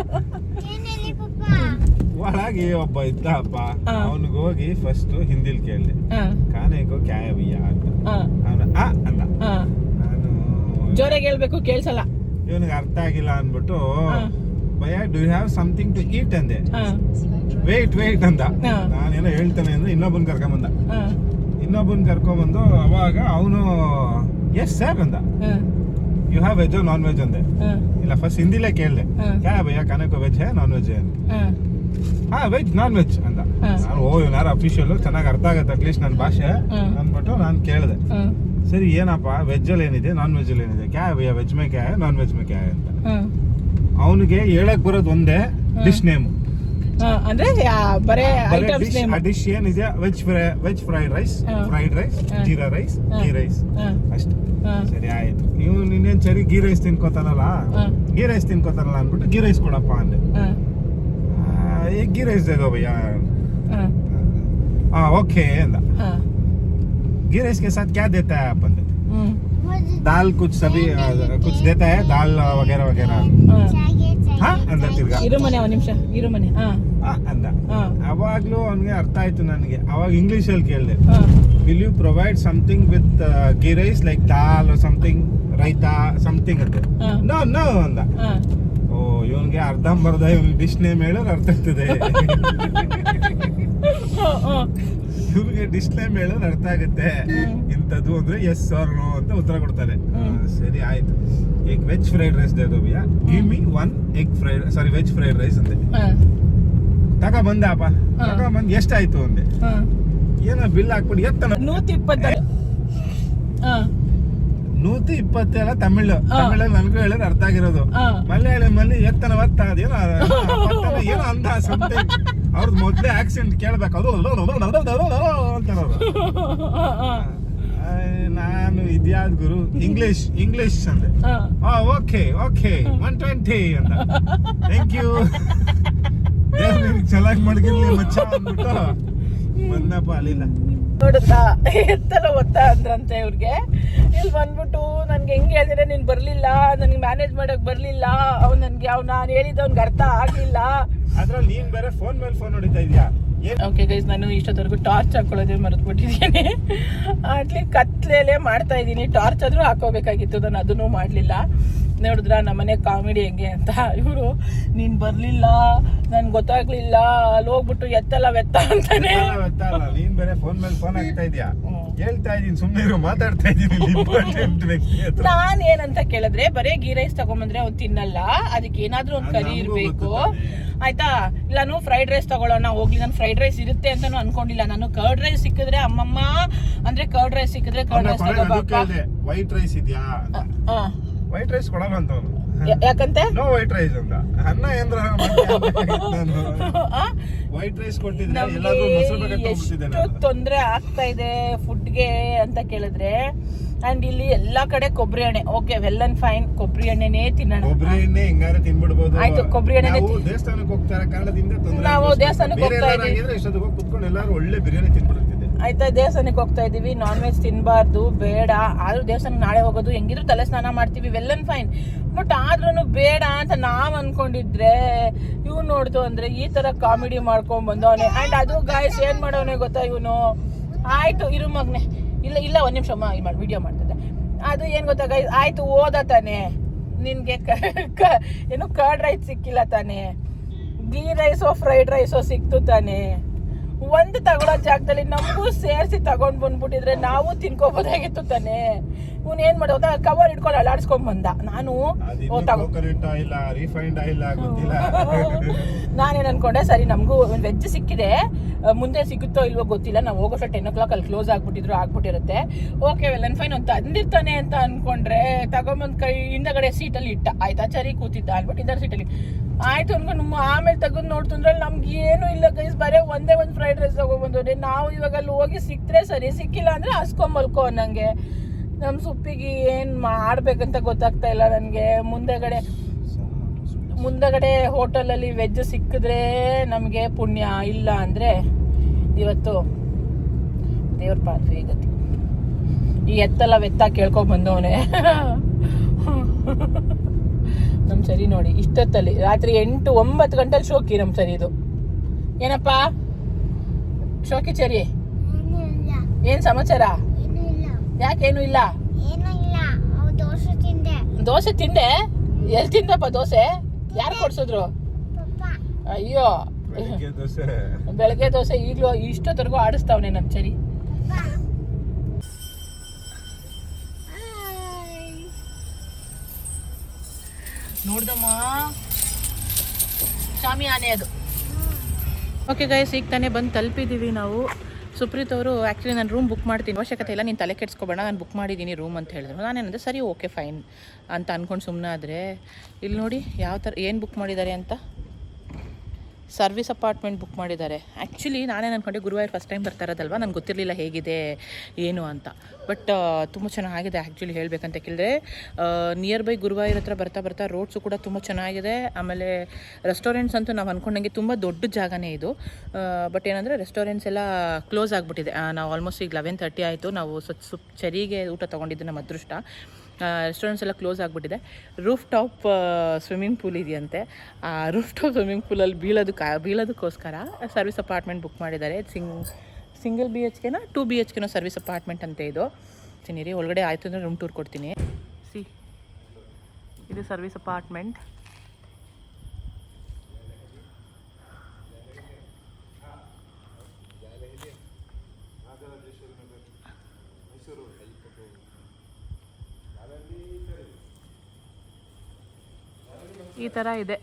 Speaker 2: ಒಳಗೆ ಒಬ್ಬ ಇದ್ದಪ್ಪ
Speaker 1: ಹಾ.
Speaker 2: ಅವನಿಗೆ ಹೋಗಿ ಫಸ್ಟ್ ಹಿಂದಿಲ್ ಕೇಳಿದೆ.
Speaker 1: ಹಾ,
Speaker 2: ಕ್ಯಾಯ ಕ್ಯಾಯವಿಯ ಅಂತ.
Speaker 1: ಹಾ,
Speaker 2: ಅವನು ಆ ಅಂದ.
Speaker 1: ಹಾ.
Speaker 2: ನಾನು
Speaker 1: ಜೋರಾಗಿ ಹೇಳ್ಬೇಕು ಕೇಳ್ಸಲ್ಲ.
Speaker 2: ಇವನಿಗೆ ಅರ್ಥ ಆಗಿಲ್ಲ ಅನ್ಬಿಟ್ಟು
Speaker 1: ಹಾ.
Speaker 2: ಭಯ do you have something to eat ಅಂದೆ.
Speaker 1: ಹಾ,
Speaker 2: ವೇಟ್ ವೇಟ್ ಅಂದ.
Speaker 1: ಹಾ.
Speaker 2: ನಾನೇನೋ ಹೇಳ್ತಾನೆ ಅಂದ್ರೆ ಇನ್ನೊಬ್ಬನ್ ಕರ್ಕೊಂಬಂದ
Speaker 1: ಹಾ,
Speaker 2: ಇನ್ನೊಬ್ಬನ್ ಕರ್ಕೊಂಬಂದು ಅವಾಗ ಅವನು ಎಸ್ ಸರ್ ಅಂದ.
Speaker 1: ಹಾ,
Speaker 2: you have veg non veg ಅಂದೆ.
Speaker 1: ಹಾ,
Speaker 2: ಇಲ್ಲ ಫಸ್ಟ್ ಹಿಂದಿಲೇ ಕೇಳಿದೆ.
Speaker 1: ಹಾ.
Speaker 2: ಕ್ಯಾ ಭಯ್ಯ ಕಾನೇಕೋ ವೆಜ್ ಹೇ ನಾನ್ ವೆಜ್ ಹೇ? ಅಂತ
Speaker 1: ಹಾ,
Speaker 2: ಹಾ ವೆಜ್ ನಾನ್ ವೆಜ್
Speaker 1: ಅಂತ.
Speaker 2: ನಾನು ಓ ಯಾರು ಅಫಿಷಿಯಲ್ ಚೆನ್ನಾಗಿ ಅರ್ಥ ಆಗುತ್ತೆ ಅಟ್ಲೀಸ್ಟ್ ನನ್ನ ಭಾಷೆ. ಅಂದ್ಬಿಟ್ಟು ನಾನು ಕೇಳಿದೆ. ಸರಿ ಏನಪ್ಪ ವೆಜ್ ಅಲ್ಲಿ ಏನಿದೆ ನಾನ್ ವೆಜ್ ಅಲ್ಲಿ ಏನಿದೆ? ಕ್ಯಾ ವೆಜ್ ಮೇ ಕ್ಯಾ ನಾನ್ ವೆಜ್ ಮೇ ಕ್ಯಾ ಅಂತ. ಅವನಿಗೆ ಹೇಳಕ್ ಬರೋದು ಒಂದೇ ಡಿಶ್ ನೇಮ್.
Speaker 1: ಅಂದ್ರೆ ಬರೇ ಐಟಮ್ಸ್ ನೇಮ್
Speaker 2: ಡಿಶ್ ಏನಿದೆ? Veg
Speaker 1: fry
Speaker 2: veg fried
Speaker 1: rice.
Speaker 2: Fried rice.
Speaker 1: Jeera
Speaker 2: rice. Ghee
Speaker 1: rice
Speaker 2: ಅಷ್ಟೇ. ಸರಿ ಆಯ್ತು. ನೀವು ನಿನ್ನೇನ್ ಸರಿ ಗೀ ರೈಸ್
Speaker 1: ತಿನ್ಕೋತಾರಲ್ಲ.
Speaker 2: ಗೀ ರೈಸ್ ತಿನ್ಕೋತಾರಲ್ಲ ಅಂದ್ಬಿಟ್ಟು ಗೀ ರೈಸ್ ಕೊಡಪ್ಪ ಅಂದೆ.
Speaker 1: ಹಾ,
Speaker 2: ಆ, ಏ ಗೀ ರೈಸ್ ದೇಗೋ ಭಯ್ಯ
Speaker 1: ಹಾ,
Speaker 2: ಹಾ ಓಕೆ ಅಂದ
Speaker 1: ಹಾ.
Speaker 2: घी राइस के साथ क्या देता है अपन
Speaker 1: ಹ್ಮ್,
Speaker 3: मुझे
Speaker 2: दाल कुछ सभी अ, कुछ देता है दाल वगैरह वगैरह
Speaker 1: ಹಾ.
Speaker 3: चाहिए
Speaker 2: ಹಾ
Speaker 3: चाहिए
Speaker 2: ಅಂದ ತಿರ್ಗಾ
Speaker 1: ಇರು ಮನೆ ಒಂದ್ ನಿಮಿಷ ಇರು ಮನೆ ಹಾ
Speaker 2: ಆ, ಅಂದ
Speaker 1: ಹಾ
Speaker 2: ಅವಾಗ್ಲೂ ಅವನಿಗೆ ಅರ್ಥ ಆಯ್ತು ನನಗೆ ಅವಾಗ ಇಂಗ್ಲಿಷ್ ಅಲ್ಲಿ ಕೇಳಿದೆ
Speaker 1: ಹಾ
Speaker 2: will you provide something with ghee rice like dal something raita something ಅಂತ
Speaker 1: ಹಾ.
Speaker 2: ನೋ ನೋ ಅಂದ
Speaker 1: ಹಾ
Speaker 2: ಓ ಇವನ್ಗೆ ಅರ್ಧಂಬರ್ಧ ಇವನ್ ಡಿಶ್ ನೇಮ್ ಹೇಳೋರು ಅರ್ಥ ಆಗ್ತದೆ. ಇವ್ರಿಗೆ ಡಿಶ್ ನೇಮ್ ಹೇಳೋರು ಅರ್ಥ ಆಗುತ್ತೆ. ಇಂಥದ್ದು ಅಂದ್ರೆ ಎಸ್ ಸರ್ ನೋ ಅಂತ ಉತ್ತರ ಕೊಡ್ತಾರೆ. ಸರಿ ಆಯ್ತು. ಈಗ ವೆಜ್ ಫ್ರೈಡ್ ರೈಸ್ ದೇ ದೋ bhaiya? Give me one egg fried sorry veg fried rice
Speaker 1: ಅಂತ.
Speaker 2: ತಗ
Speaker 1: ಹಾ.
Speaker 2: ತಗ ಬಂದ್ ಎಷ್ಟಾಯ್ತು ಅಂದೆ. ಏನೋ ಬಿಲ್ ಹಾಕ್ಬಿಟ್ಟು ಎತ್ತನ.
Speaker 1: ನೂತಿ ಇಪ್ಪತ್ತ
Speaker 2: ನೂತಿ ಇಪ್ಪತ್ತೇಳ ತಮಿಳು ತಮಿಳಲ್ಲಿ ನನಗೂ ಹೇಳಿದ್ರೆ ಅರ್ಥ ಆಗಿರೋದು. ಮಲಯಾಳಮಲ್ಲಿ ಎತ್ತನ ಒತ್ತ [LAUGHS] ಅದೇನೋ ಏನೋ ಅಂದ ಸಂತೆ ಅವ್ರದ್ದು ಮೊದ್ಲೇ ಆಕ್ಸಿಡೆಂಟ್ ಕೇಳ್ಬೇಕು. ಅದು ಅಂತಾರವ್ರು. ನಾನು ಇದ್ಯಾದ ಗುರು? ಇಂಗ್ಲಿಷ್ ಇಂಗ್ಲಿಷ್ ಅಂದೆ ಓಕೆ ಓಕೆ ಒನ್ ಟ್ವೆಂಟಿ ಅಂತ. ಥ್ಯಾಂಕ್ ಯು ಚೆನ್ನಾಗಿ ಮಡಗಿರ್ಲಿ ಮಚ್ಚ ಅಂದ್ಬಿಟ್ಟು. ಬಂದಪ್ಪ ಅಲ್ಲಿಂದ.
Speaker 1: ನೋಡುತ್ತಾ? ಎತ್ತಲ ಒತ್ತ ಅಂದ್ರಂತೆ ಇವ್ರಿಗೆ? ಇಲ್ಲಿ ಬಂದ್ಬಿಟ್ಟು ನನ್ಗೆ ಹೆಂಗ್ ಹೇಳಿದ್ರೆ ನೀನ್ ಬರ್ಲಿಲ್ಲ ನನ್ಗೆ ಮ್ಯಾನೇಜ್ ಮಾಡಕ್ ಬರ್ಲಿಲ್ಲ ಅವ್ನು ನನ್ಗೆ ಅವ್ ನಾನು ಹೇಳಿದ ಅವ್ನ್ಗೆ ಅರ್ಥ ಆಗ್ಲಿಲ್ಲ.
Speaker 2: ಅದ್ರಲ್ಲಿ ನೀನು ಬೇರೆ ಫೋನ್ ಮೇಲೆ ಫೋನ್ ಹೊಡಿತಾ ಇದೀಯಾ?
Speaker 1: ಓಕೆ ಗೈಸ್ ನಾನು ಇಷ್ಟೊತ್ತವರೆಗೂ ಟಾರ್ಚ್ ಹಾಕೊಳ್ಳೋದೇ ಮರೆತ್ಬಿಟ್ಟಿದ್ದೀನಿ. ಅಟ್ಲಿ ಕತ್ಲೇಲೆ ಮಾಡ್ತಾ ಇದ್ದೀನಿ. ಟಾರ್ಚ್ ಆದ್ರೂ ಹಾಕೋಬೇಕಾಗಿತ್ತು ನಾನು ಅದನ್ನು ಮಾಡಲಿಲ್ಲ. ನೋಡಿದ್ರ ನಮ್ಮನೆ ಕಾಮಿಡಿ ಹೆಂಗೆ ಅಂತ. ಇವರು ನೀನ್ ಬರಲಿಲ್ಲ ನನ್ಗೆ ಗೊತ್ತಾಗ್ಲಿಲ್ಲ ಅಲ್ಲಿ ಹೋಗ್ಬಿಟ್ಟು ಎತ್ತಲ್ಲ ವೆತ್ತ ಅಂತಾನೆ.
Speaker 2: ನೀನ್ ಬೇರೆ ಫೋನ್ ಮೇಲೆ ಫೋನ್ ಆಗ್ತಾ ಇದೀಯಾ? ಹೇಳ್ತಾ ಇದೀನಿ ಸುಮ್ಮನೆ ಮಾತಾಡ್ತಾ ಇದೀನಿ
Speaker 1: ನಾನು ಏನಂತ ಕೇಳಿದ್ರೆ ಬರೇ ಗೀ ರೈಸ್ ತಗೊಂಬಂದ್ರೆ ಅವ್ನು ತಿನ್ನಲ್ಲ ಅದಕ್ಕೆ ಏನಾದ್ರೂ ಒಂದು ಕರಿ ಇರಬೇಕು.
Speaker 2: ಇರ್ಬೇಕು ಇಲ್ಲ.
Speaker 1: ಆಯ್ತಾ? ನಾನು ಫ್ರೈಡ್ ರೈಸ್ ತಗೊಳ್ಳೋಣ ಹೋಗ್ಲಿ ನಾನು ಫ್ರೈಡ್ ರೈಸ್ ಇರುತ್ತೆ ಅಂತಾನು ಅನ್ಕೊಂಡಿಲ್ಲ. ನಾನು ಕರ್ಡ್ ರೈಸ್ ಸಿಕ್ಕಿದ್ರೆ ಅಮ್ಮಮ್ಮ ಅಂದ್ರೆ ಕರ್ಡ್ ರೈಸ್ ಸಿಕ್ಕಿದ್ರೆ ಕರ್ಡ್ ರೈಸ್
Speaker 2: ವೈಟ್ ರೈಸ್ ಇದ್ಯಾ? ವೈಟ್ ರೈಸ್ ಕೊಡಲ್ಲ ಅಂತ ಅವನು
Speaker 1: ಯಾಕಂತೆ?
Speaker 2: ನೋ ವೈಟ್ ರೈಸ್ ಅಂತ ಅನ್ನ ಏನ್ರ ವೈಟ್ ರೈಸ್ ಕೊಟ್ಟಿದ್ರೆ ಎಲ್ಲಾದ್ರೂ ಮೊಸರು
Speaker 1: ತೊಂದ್ರೆ ಆಗ್ತಾ ಇದೆ ಫುಡ್ಗೆ ಅಂತ ಕೇಳಿದ್ರೆ ಅಂಡ್ ಇಲ್ಲಿ ಎಲ್ಲಾ ಕಡೆ ಕೊಬ್ಬರಿ ಎಣ್ಣೆ. ಓಕೆ ವೆಲ್ ಅಂಡ್ ಫೈನ್ ಕೊಬ್ಬರಿ ಎಣ್ಣೆನೇ ತಿನ್ನೋಣ.
Speaker 2: ಕೊಬ್ಬರಿ ಎಣ್ಣೆ ಹಿಂಗಾರೆ ತಿನ್ಬಿಡ್ಬೋದು.
Speaker 1: ಆಯ್ತು, ಕೊಬ್ಬರಿ ಎಣ್ಣೆ
Speaker 2: ದೇವಸ್ಥಾನಕ್ಕೆ ಹೋಗ್ತಾರೆ ಕಾರಣದಿಂದ
Speaker 1: ನಾವು. ದೇವಸ್ಥಾನಕ್ಕೆ ಹೋಗ್ತಾ
Speaker 2: ಇದ್ದೀವಿ. ಇಷ್ಟೊತ್ತಿಗೆ ಹೋಗಿ ಕುತ್ಕೊಂಡು ಎಲ್ಲರೂ ಒಳ್ಳೆ ಬಿರಿಯಾನಿ ತಿನ್ಬಿಡ್ತಿದ್ದೆ
Speaker 1: ಆಯ್ತಾ, ದೇವಸ್ಥಾನಕ್ಕೆ ಹೋಗ್ತಾ ಇದ್ದೀವಿ ನಾನ್ ವೆಜ್ ತಿನ್ನಬಾರ್ದು ಬೇಡ. ಆದ್ರೂ ದೇವಸ್ಥಾನ ನಾಳೆ ಹೋಗೋದು, ಹೆಂಗಿದ್ರು ತಲೆ ಸ್ನಾನ ಮಾಡ್ತೀವಿ ವೆಲ್ ಅಂಡ್ ಫೈನ್ ಬಟ್ ಆದ್ರೂ ಬೇಡ ಅಂತ ನಾವು ಅನ್ಕೊಂಡಿದ್ರೆ ಇವ್ ನೋಡ್ದು ಅಂದ್ರೆ ಈ ತರ ಕಾಮಿಡಿ ಮಾಡ್ಕೊಂಡ್ ಬಂದವನೆ ಅಂಡ್ ಅದು ಗಾಯಸ್ ಏನ್ ಮಾಡೋನೆ ಗೊತ್ತಾ ಇವನು? ಆಯ್ತು, ಇರು ಮಗ್ನೆ. ಇಲ್ಲ ಇಲ್ಲ, ಒಂದ್ ನಿಮಿಷ ಮಾಡಿ ವಿಡಿಯೋ ಮಾಡ್ತಿದ್ದೆ. ಅದು ಏನ್ ಗೊತ್ತಾ ಗೈಸ್ ಆಯ್ತು, ಓದ ತಾನೆ. ನಿನ್ಗೆ ಏನು ಕರ್ಡ್ ರೈಸ್ ಸಿಕ್ಕಿಲ್ಲ ತಾನೆ. ಗೀ ರೈಸೋ ಫ್ರೈಡ್ ರೈಸೋ ಸಿಕ್ತು ತಾನೆ. ಒಂದು ತಗೊಳ್ಳೋ ಜಾಗದಲ್ಲಿ ನಮಗೂ ಸೇರಿಸಿ ತಗೊಂಡ್ ಬಂದ್ಬಿಟ್ಟಿದ್ರೆ ನಾವು ತಿನ್ಕೋಬೋದಾಗಿತ್ತು ತಾನೆ. ಇವ್ನು ಏನ್ ಮಾಡೋದ ಕವರ್ ಇಟ್ಕೊಂಡು ಅಲ್ಲಾಡ್ಸ್ಕೊಂಡ್ ಬಂದ. ನಾನು [LAUGHS] ನಾನೇನ್ ಅನ್ಕೊಂಡೆ ಸರಿ ನಮಗೂ ವೆಜ್ ಸಿಕ್ಕಿದೆ. ಮುಂದೆ ಸಿಗುತ್ತೋ ಇಲ್ವೋ ಗೊತ್ತಿಲ್ಲ. ನಾವು ಹೋಗೋಷ್ಟು ಟೆನ್ ಓ ಕ್ಲಾಕ್ ಅಲ್ಲಿ ಕ್ಲೋಸ್ ಆಗ್ಬಿಟ್ಟಿದ್ರು ಆಗ್ಬಿಟ್ಟಿರುತ್ತೆ. ಓಕೆ ವೆಲ್ ಅಂಡ್ ಫೈನ್ ಅಂತ ತಂದಿರ್ತಾನೆ ಅಂತ ಅನ್ಕೊಂಡ್ರೆ ತಗೊಂಬಂದ್ ಕೈ ಹಿಂದಗಡೆ ಸೀಟಲ್ಲಿ ಇಟ್ಟ. ಆಯ್ತಾ? ಸರಿ ಕೂತಿದ್ದ. ಅನ್ಬಿಟ್ಟು ಸೀಟ್ ಸೀಟಲ್ಲಿ ಆಯ್ತು ಅನ್ಕೊಂಡು ನಮ್ಮ ಆಮೇಲೆ ತೆಗೆದು ನೋಡ್ತಂದ್ರೆ ನಮ್ಗೆ ಏನು ಇಲ್ಲ ಗೈಸ್ ಬರೇ ಒಂದೇ ಒಂದು ಫ್ರೈಡ್ ರೈಸ್ ತಗೊಂಡ್ಬಂದ್ರೆ ನಾವು ಇವಾಗ ಅಲ್ಲಿ ಹೋಗಿ ಸಿಕ್ತರೆ ಸರಿ. ಸಿಕ್ಕಿಲ್ಲ ಅಂದ್ರೆ ಹಸ್ಕೊಂಬಲ್ಕೋ ಅನ್ನಂಗೆ. ನಮ್ಮ ಸುಪ್ಪಿಗೆ ಏನು ಮಾಡಬೇಕಂತ ಗೊತ್ತಾಗ್ತಾ ಇಲ್ಲ ನನಗೆ. ಮುಂದೆಗಡೆ ಮುಂದಗಡೆ ಹೋಟೆಲಲ್ಲಿ ವೆಜ್ ಸಿಕ್ಕಿದ್ರೆ ನಮಗೆ ಪುಣ್ಯ ಇಲ್ಲ ಅಂದರೆ ಇವತ್ತು ದೇವ್ರ ಪಾತ್ರೆ ಗತಿ. ಈ ಎತ್ತಲ್ಲ ವೆತ್ತ ಕೇಳ್ಕೊಂಡ್ಬಂದವನೆ ನಮ್ಮ ಸರಿ ನೋಡಿ ಇಷ್ಟೊತ್ತಲ್ಲಿ ರಾತ್ರಿ ಎಂಟು ಒಂಬತ್ತು ಗಂಟೆಲಿ ಶೋಕಿ ನಮ್ಮ ಸರಿ ಇದು. ಏನಪ್ಪ? ಶೋಕಿ ಚರಿ.
Speaker 3: ಏನು
Speaker 1: ಸಮಾಚಾರ? ಯಾಕೇನು ಇಲ್ಲ?
Speaker 3: ಏನೂ ಇಲ್ಲ. ಅವು ದೋಸೆ ತಿಂದೆ.
Speaker 1: ದೋಸೆ ತಿಂದೆ? ಎಲ್ಲಿ ತಿಂದಪ್ಪ ದೋಸೆ? ಯಾರು ಕೊಡ್ಸಿದ್ರು?
Speaker 3: ಪಪ್ಪ.
Speaker 1: ಅಯ್ಯೋ.
Speaker 2: ಬೆಳಿಗ್ಗೆ ದೋಸೆ.
Speaker 1: ಬೆಳಗ್ಗೆ ದೋಸೆ ಈಗಲೂ ಇಷ್ಟೊತ್ತರೆಗೂ ಆಡಿಸ್ತಾವನೆ ನಮ್ಮ ಚರಿ. ನೋಡ್ದಮ್ಮ. ಶಾಮಿ ಆನೆ ಅದು ಓಕೆ ಗೈಸ್ ಈಗ ತಾನೇ ಬಂದು ತಲುಪಿದ್ದೀವಿ ನಾವು. ಸುಪ್ರೀತ್ ಅವರು ಆ್ಯಕ್ಚುಲಿ ನಾನು ರೂಮ್ ಬುಕ್ ಮಾಡ್ತೀನಿ. ಅವಶ್ಯಕತೆ ಇಲ್ಲ, ನೀನು ತಲೆ ಕೆಡ್ಸ್ಕೊಬೇಡ, ನಾನು ಬುಕ್ ಮಾಡಿದ್ದೀನಿ ರೂಮ್ ಅಂತ ಹೇಳಿದ್ರು. ನಾನೇನಂದರೆ ಸರಿ ಓಕೆ ಫೈನ್ ಅಂತ ಅಂದ್ಕೊಂಡು ಸುಮ್ಮನೆ ಆದರೆ ಇಲ್ಲಿ ನೋಡಿ, ಯಾವ ಥರ ಏನು ಬುಕ್ ಮಾಡಿದ್ದಾರೆ ಅಂತ? ಸರ್ವಿಸ್ ಅಪಾರ್ಟ್ಮೆಂಟ್ ಬುಕ್ ಮಾಡಿದ್ದಾರೆ. ಆ್ಯಕ್ಚುಲಿ ನಾನೇನು ಅಂದ್ಕೊಂಡೆ ಗುರುವಾರ ಫಸ್ಟ್ ಟೈಮ್ ಬರ್ತಾ ಇರೋದಲ್ವ? ನನಗೆ ಗೊತ್ತಿರಲಿಲ್ಲ ಹೇಗಿದೆ, ಏನು ಅಂತ. ಬಟ್ ತುಂಬ ಚೆನ್ನಾಗಿದೆ ಆ್ಯಕ್ಚುಲಿ ಹೇಳಬೇಕಂತ ಕೇಳಿದ್ರೆ. ನಿಯರ್ ಬೈ ಗುರುವಾಯೂರ್ ಹತ್ರ ಬರ್ತಾ ಬರ್ತಾ ರೋಡ್ಸು ಕೂಡ ತುಂಬ ಚೆನ್ನಾಗಿದೆ. ಆಮೇಲೆ ರೆಸ್ಟೋರೆಂಟ್ಸ್ ಅಂತೂ ನಾವು ಅಂದ್ಕೊಂಡಂಗೆ ತುಂಬ ದೊಡ್ಡ ಜಾಗನೇ ಇದು. ಬಟ್ ಏನಂದರೆ ರೆಸ್ಟೋರೆಂಟ್ಸ್ ಎಲ್ಲ ಕ್ಲೋಸ್ ಆಗಿಬಿಟ್ಟಿದೆ. ನಾವು ಆಲ್ಮೋಸ್ಟ್ ಈಗ ಲೆವೆನ್ ತರ್ಟಿ ಆಯಿತು. ನಾವು ಸ್ವಲ್ಪ ಚರಿಗೆ ಊಟ ತೊಗೊಂಡಿದ್ದು ನಮ್ಮ ಅದೃಷ್ಟ. ರೆಸ್ಟೋರೆಂಟ್ಸ್ ಎಲ್ಲ ಕ್ಲೋಸ್ ಆಗಿಬಿಟ್ಟಿದೆ. ರೂಫ್ ಟಾಪ್ ಸ್ವಿಮ್ಮಿಂಗ್ ಪೂಲ್ ಇದೆಯಂತೆ. ಆ ರೂಫ್ ಟಾಪ್ ಸ್ವಿಮ್ಮಿಂಗ್ ಪೂಲಲ್ಲಿ ಬೀಳೋದಕ್ಕೆ ಬೀಳೋದಕ್ಕೋಸ್ಕರ ಸರ್ವಿಸ್ ಅಪಾರ್ಟ್ಮೆಂಟ್ ಬುಕ್ ಮಾಡಿದ್ದಾರೆ. ಸಿಂಗ್ ಸಿಂಗಲ್ ಬಿ ಎಚ್ ಕೆನ ಟು ಬಿ ಎಚ್ ಕೆನೋ ಸರ್ವಿಸ್ ಅಪಾರ್ಟ್ಮೆಂಟ್ ಅಂತ ಇದು. ತಿನ್ನಿರಿ ಒಳಗಡೆ ಆಯಿತು ಅಂದರೆ ರೂಮ್ ಟೂರ್ ಕೊಡ್ತೀನಿ. ಸಿ ಇದು ಸರ್ವಿಸ್ ಅಪಾರ್ಟ್ಮೆಂಟ್ ಈ ಥರ ಇದೆ.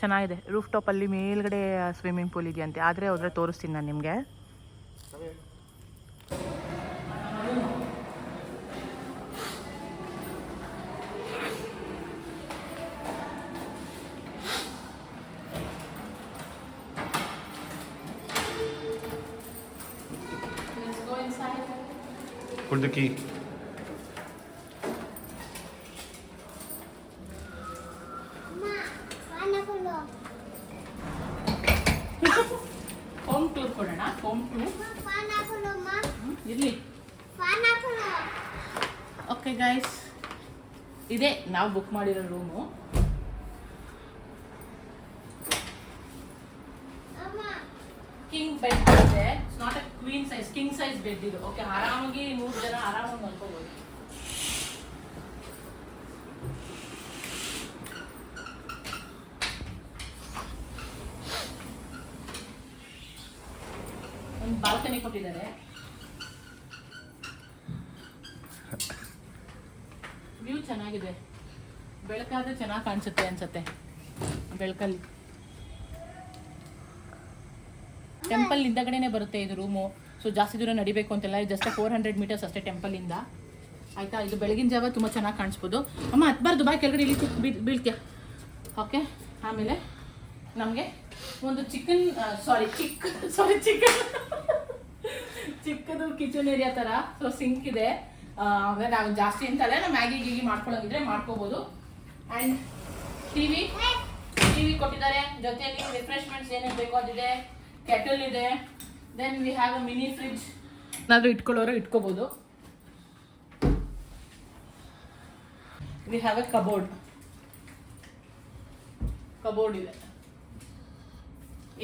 Speaker 1: ಚೆನ್ನಾಗಿದೆ. ರೂಫ್ ಟಾಪಲ್ಲಿ ಮೇಲ್ಗಡೆ ಸ್ವಿಮ್ಮಿಂಗ್ ಪೂಲ್ ಇದೆಯಂತೆ. ಆದರೆ ಹೋದರೆ ತೋರಿಸ್ತೀನಿ ನಾನು ನಿಮಗೆ.
Speaker 3: Hold
Speaker 1: key. ಗೈಸ್ ಇದೆ, ನಾವು ಬುಕ್ ಮಾಡಿರೋ ರೂಮು ಕಿಂಗ್ ಬೆಡ್ ಇದೆ. Not a queen size king size bed ಇದು. ಓಕೆ ಆರಾಮಾಗಿ ಮೂರು ಜನ ಆರಾಮಾಗಿ ಮಲ್ಕೋಬೋದು ಒಂದು ಬಾಲ್ಕನಿ ಕೊಟ್ಟಿದ್ದಾರೆ ವ್ಯೂ ಚೆನ್ನಾಗಿದೆ ಬೆಳಕಾದ್ರೆ ಚೆನ್ನಾಗಿ ಕಾಣಿಸುತ್ತೆ ಅನ್ಸುತ್ತೆ ಬೆಳಕಲ್ಲಿ ಟೆಂಪಲ್ ಹಿಂದಗಡೆನೆ ಬರುತ್ತೆ ಇದು ರೂಮು ಸೊ ಜಾಸ್ತಿ ದೂರ ನಡಿಬೇಕು ಅಂತೆಲ್ಲ ಜಸ್ಟ್ ಫೋರ್ ಹಂಡ್ರೆಡ್ ಮೀಟರ್ಸ್ ಅಷ್ಟೇ ಟೆಂಪಲಿಂದ ಆಯಿತಾ? ಇದು ಬೆಳಗಿನ ಜಾವ ತುಂಬ ಚೆನ್ನಾಗಿ ಕಾಣಿಸ್ಬೋದು. ಅಮ್ಮ ಹತ್ಬಾರ್ದು ಬಾ ಕೆಳಗಡೆ ಇಲ್ಲಿ ಬೀಳ್ತೀಯ? ಓಕೆ ಆಮೇಲೆ ನಮಗೆ ಒಂದು ಚಿಕನ್ ಸಾರಿ ಚಿಕ್ಕ ಸಾರಿ ಚಿಕನ್ ಚಿಕ್ಕದು ಕಿಚನ್ ಏರಿಯಾ ಥರ ಸೊ ಸಿಂಕ್ ಇದೆ. ನಾವು ಜಾಸ್ತಿ ಅಂತಲ್ಲ, ನಾವು ಮ್ಯಾಗಿ ಗೀಗಿ ಮಾಡ್ಕೊಳ್ಳೋದಿದ್ರೆ ಮಾಡ್ಕೋಬೋದು. ಆ್ಯಂಡ್ ಟಿ ವಿ ಟಿವಿ ಕೊಟ್ಟಿದ್ದಾರೆ. ಜೊತೆಯಲ್ಲಿ ರಿಫ್ರೆಶ್ಮೆಂಟ್ಸ್ ಏನೇನು ಬೇಕು ಅದಿದೆ. ಕೆಟಲ್ ಇದೆ. Then we have a mini fridge ಏನಾದರೂ ಇಟ್ಕೊಳ್ಳೋರು ಇಟ್ಕೋಬೋದು. We have a cupboard cupboard ಇದೆ.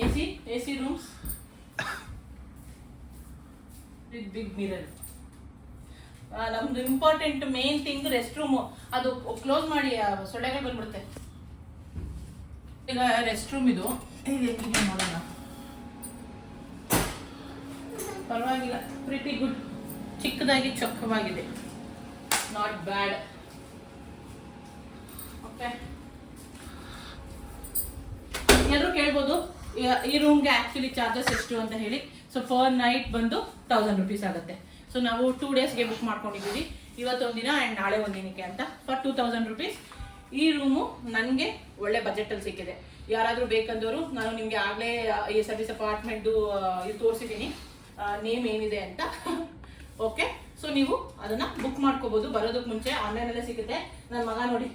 Speaker 1: A C A C rooms with big mirror ನಮ್ದು important main thing rest room ಅದು ಕ್ಲೋಸ್ ಮಾಡಿ ಸೊಳ್ಳೆಗಳು ಬಂದ್ಬಿಡುತ್ತೆ. ಈಗ ರೆಸ್ಟ್ ರೂಮ್ ಇದು ಹೆಂಗಿದೆ ನೋಡೋಣ ಪರವಾಗಿಲ್ಲ ಪ್ರಿಟಿ ಗುಡ್ ಚಿಕ್ಕದಾಗಿ ಚೊಕ್ಕವಾಗಿದೆ. ನಾಟ್ ಬ್ಯಾಡ್ ಓಕೆ ಎಲ್ಲರೂ ಕೇಳ್ಬೋದು? ಈ- ರೂಮ್ಗೆ ಆ್ಯಕ್ಚುಲಿ ಚಾರ್ಜಸ್ ಎಷ್ಟು ಅಂತ ಹೇಳಿ. ಸೊ ಪರ್ ನೈಟ್ ಬಂದು ತೌಸಂಡ್ ರುಪೀಸ್ ಆಗುತ್ತೆ. ಸೊ ನಾವು ಟೂ ಡೇಸ್ಗೆ ಬುಕ್ ಮಾಡ್ಕೊಂಡಿದ್ದೀವಿ. ಇವತ್ತೊಂದಿನ ದಿನ ಆ್ಯಂಡ್ ನಾಳೆ ಒಂದಿನಕ್ಕೆ ಅಂತ. ಫಾರ್ ಟೂ ತೌಸಂಡ್ ರುಪೀಸ್ ಈ ರೂಮು ನನಗೆ ಒಳ್ಳೆ ಬಜೆಟಲ್ಲಿ ಸಿಕ್ಕಿದೆ. ಯಾರಾದರೂ ಬೇಕಂದವರು ನಾನು ನಿಮಗೆ ಆಗಲೇ ಈ ಸರ್ವಿಸ್ ಅಪಾರ್ಟ್ಮೆಂಟ್ದು ಇದು ತೋರಿಸಿದ್ದೀನಿ. ನೇಮ್ ಏನಿದೆ ಅಂತ. [LAUGHS] ಓಕೆ ಸೊ ನೀವು ಅದನ್ನ ಬುಕ್ ಮಾಡ್ಕೋಬೋದು. ಬರೋದಕ್ಕೆ ಮುಂಚೆ ಆನ್ಲೈನಲ್ಲೇ ಸಿಗುತ್ತೆ. ನನ್ನ ಮಗ ನೋಡಿ.